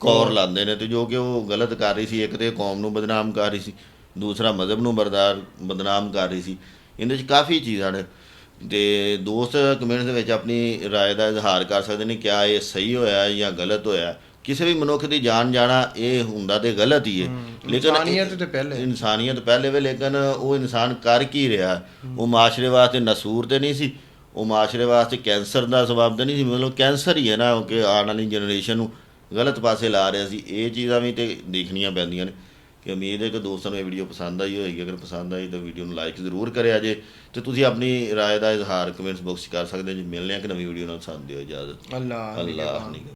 ਕੌਰ ਲਾਉਂਦੇ ਨੇ ਤੇ ਜੋ ਕਿ ਉਹ ਗਲਤ ਕਰ ਰਹੀ ਸੀ ਇੱਕ ਤੇ ਕੌਮ ਨੂੰ ਬਦਨਾਮ ਕਰ ਰਹੀ ਸੀ ਦੂਸਰਾ ਮਜ਼ਹਬ ਨੂੰ ਬਰਦਾਰ ਬਦਨਾਮ ਕਰ ਰਹੀ ਸੀ ਇਹਦੇ ਵਿੱਚ ਕਾਫੀ ਚੀਜ਼ਾਂ ਨੇ ਤੇ ਦੋਸਤ ਕਮੈਂਟਸ ਦੇ ਵਿੱਚ ਆਪਣੀ رائے ਦਾ ਇਜ਼ਹਾਰ ਕਰ ਸਕਦੇ ਨੇ ਕਿਆ ਇਹ ਸਹੀ ਹੋਇਆ ਜਾਂ ਗਲਤ ਹੋਇਆ ਕਿਸੇ ਵੀ ਮਨੁੱਖ ਦੀ ਜਾਨ ਜਾਣਾ ਇਹ ਹੁੰਦਾ ਤੇ ਗਲਤ ਹੀ ਹੈ ਲੇਕਿਨ ਇਨਸਾਨੀਅਤ ਤੇ ਪਹਿਲੇ। ਇਨਸਾਨੀਅਤ ਪਹਿਲੇ ਵੇ ਲੇਕਿਨ ਉਹ ਇਨਸਾਨ ਕਰ ਕੀ ਰਿਹਾ ਉਹ ਮਾਸ਼ਰੇ ਵਾਸਤੇ ਨਸੂਰ ਤੇ ਨਹੀਂ ਸੀ ਉਹ ਮਾਸ਼ਰੇ ਵਾਸਤੇ ਕੈਂਸਰ ਦਾ ਸਬਬ ਤਾਂ ਨਹੀਂ ਸੀ ਮਤਲਬ ਕੈਂਸਰ ਹੀ ਹੈ ਨਾ ਕਿ ਆਉਣ ਵਾਲੀ ਜਨਰੇਸ਼ਨ ਨੂੰ ਗਲਤ ਪਾਸੇ ਲਾ ਰਿਹਾ ਸੀ ਇਹ ਚੀਜ਼ਾਂ ਵੀ ਤੇ ਦੇਖਣੀਆਂ ਪੈਂਦੀਆਂ ਨੇ ਕਿ ਉਮੀਦ ਹੈ ਕਿ ਦੋਸਤਾਂ ਨੂੰ ਇਹ ਵੀਡੀਓ ਪਸੰਦ ਆਈ ਹੋਏਗੀ ਅਗਰ ਪਸੰਦ ਆਈ ਤਾਂ ਵੀਡੀਓ ਨੂੰ ਲਾਈਕ ਜ਼ਰੂਰ ਕਰਿਆ ਜੇ ਤੇ ਤੁਸੀਂ ਆਪਣੀ رائے ਦਾ ਇਜ਼ਹਾਰ ਕਮੈਂਟਸ ਬਾਕਸ 'ਚ ਕਰ ਸਕਦੇ ਹੋ ਜੀ ਮਿਲਦੇ ਹਾਂ ਕਿ ਨਵੀਂ ਵੀਡੀਓ ਨਾਲ ਸਾਨੂੰ ਦਿਓ ਇਜਾਜ਼ਤ ਅੱਲਾਹ ਅੱਲਾਹ ਨਿਗਮ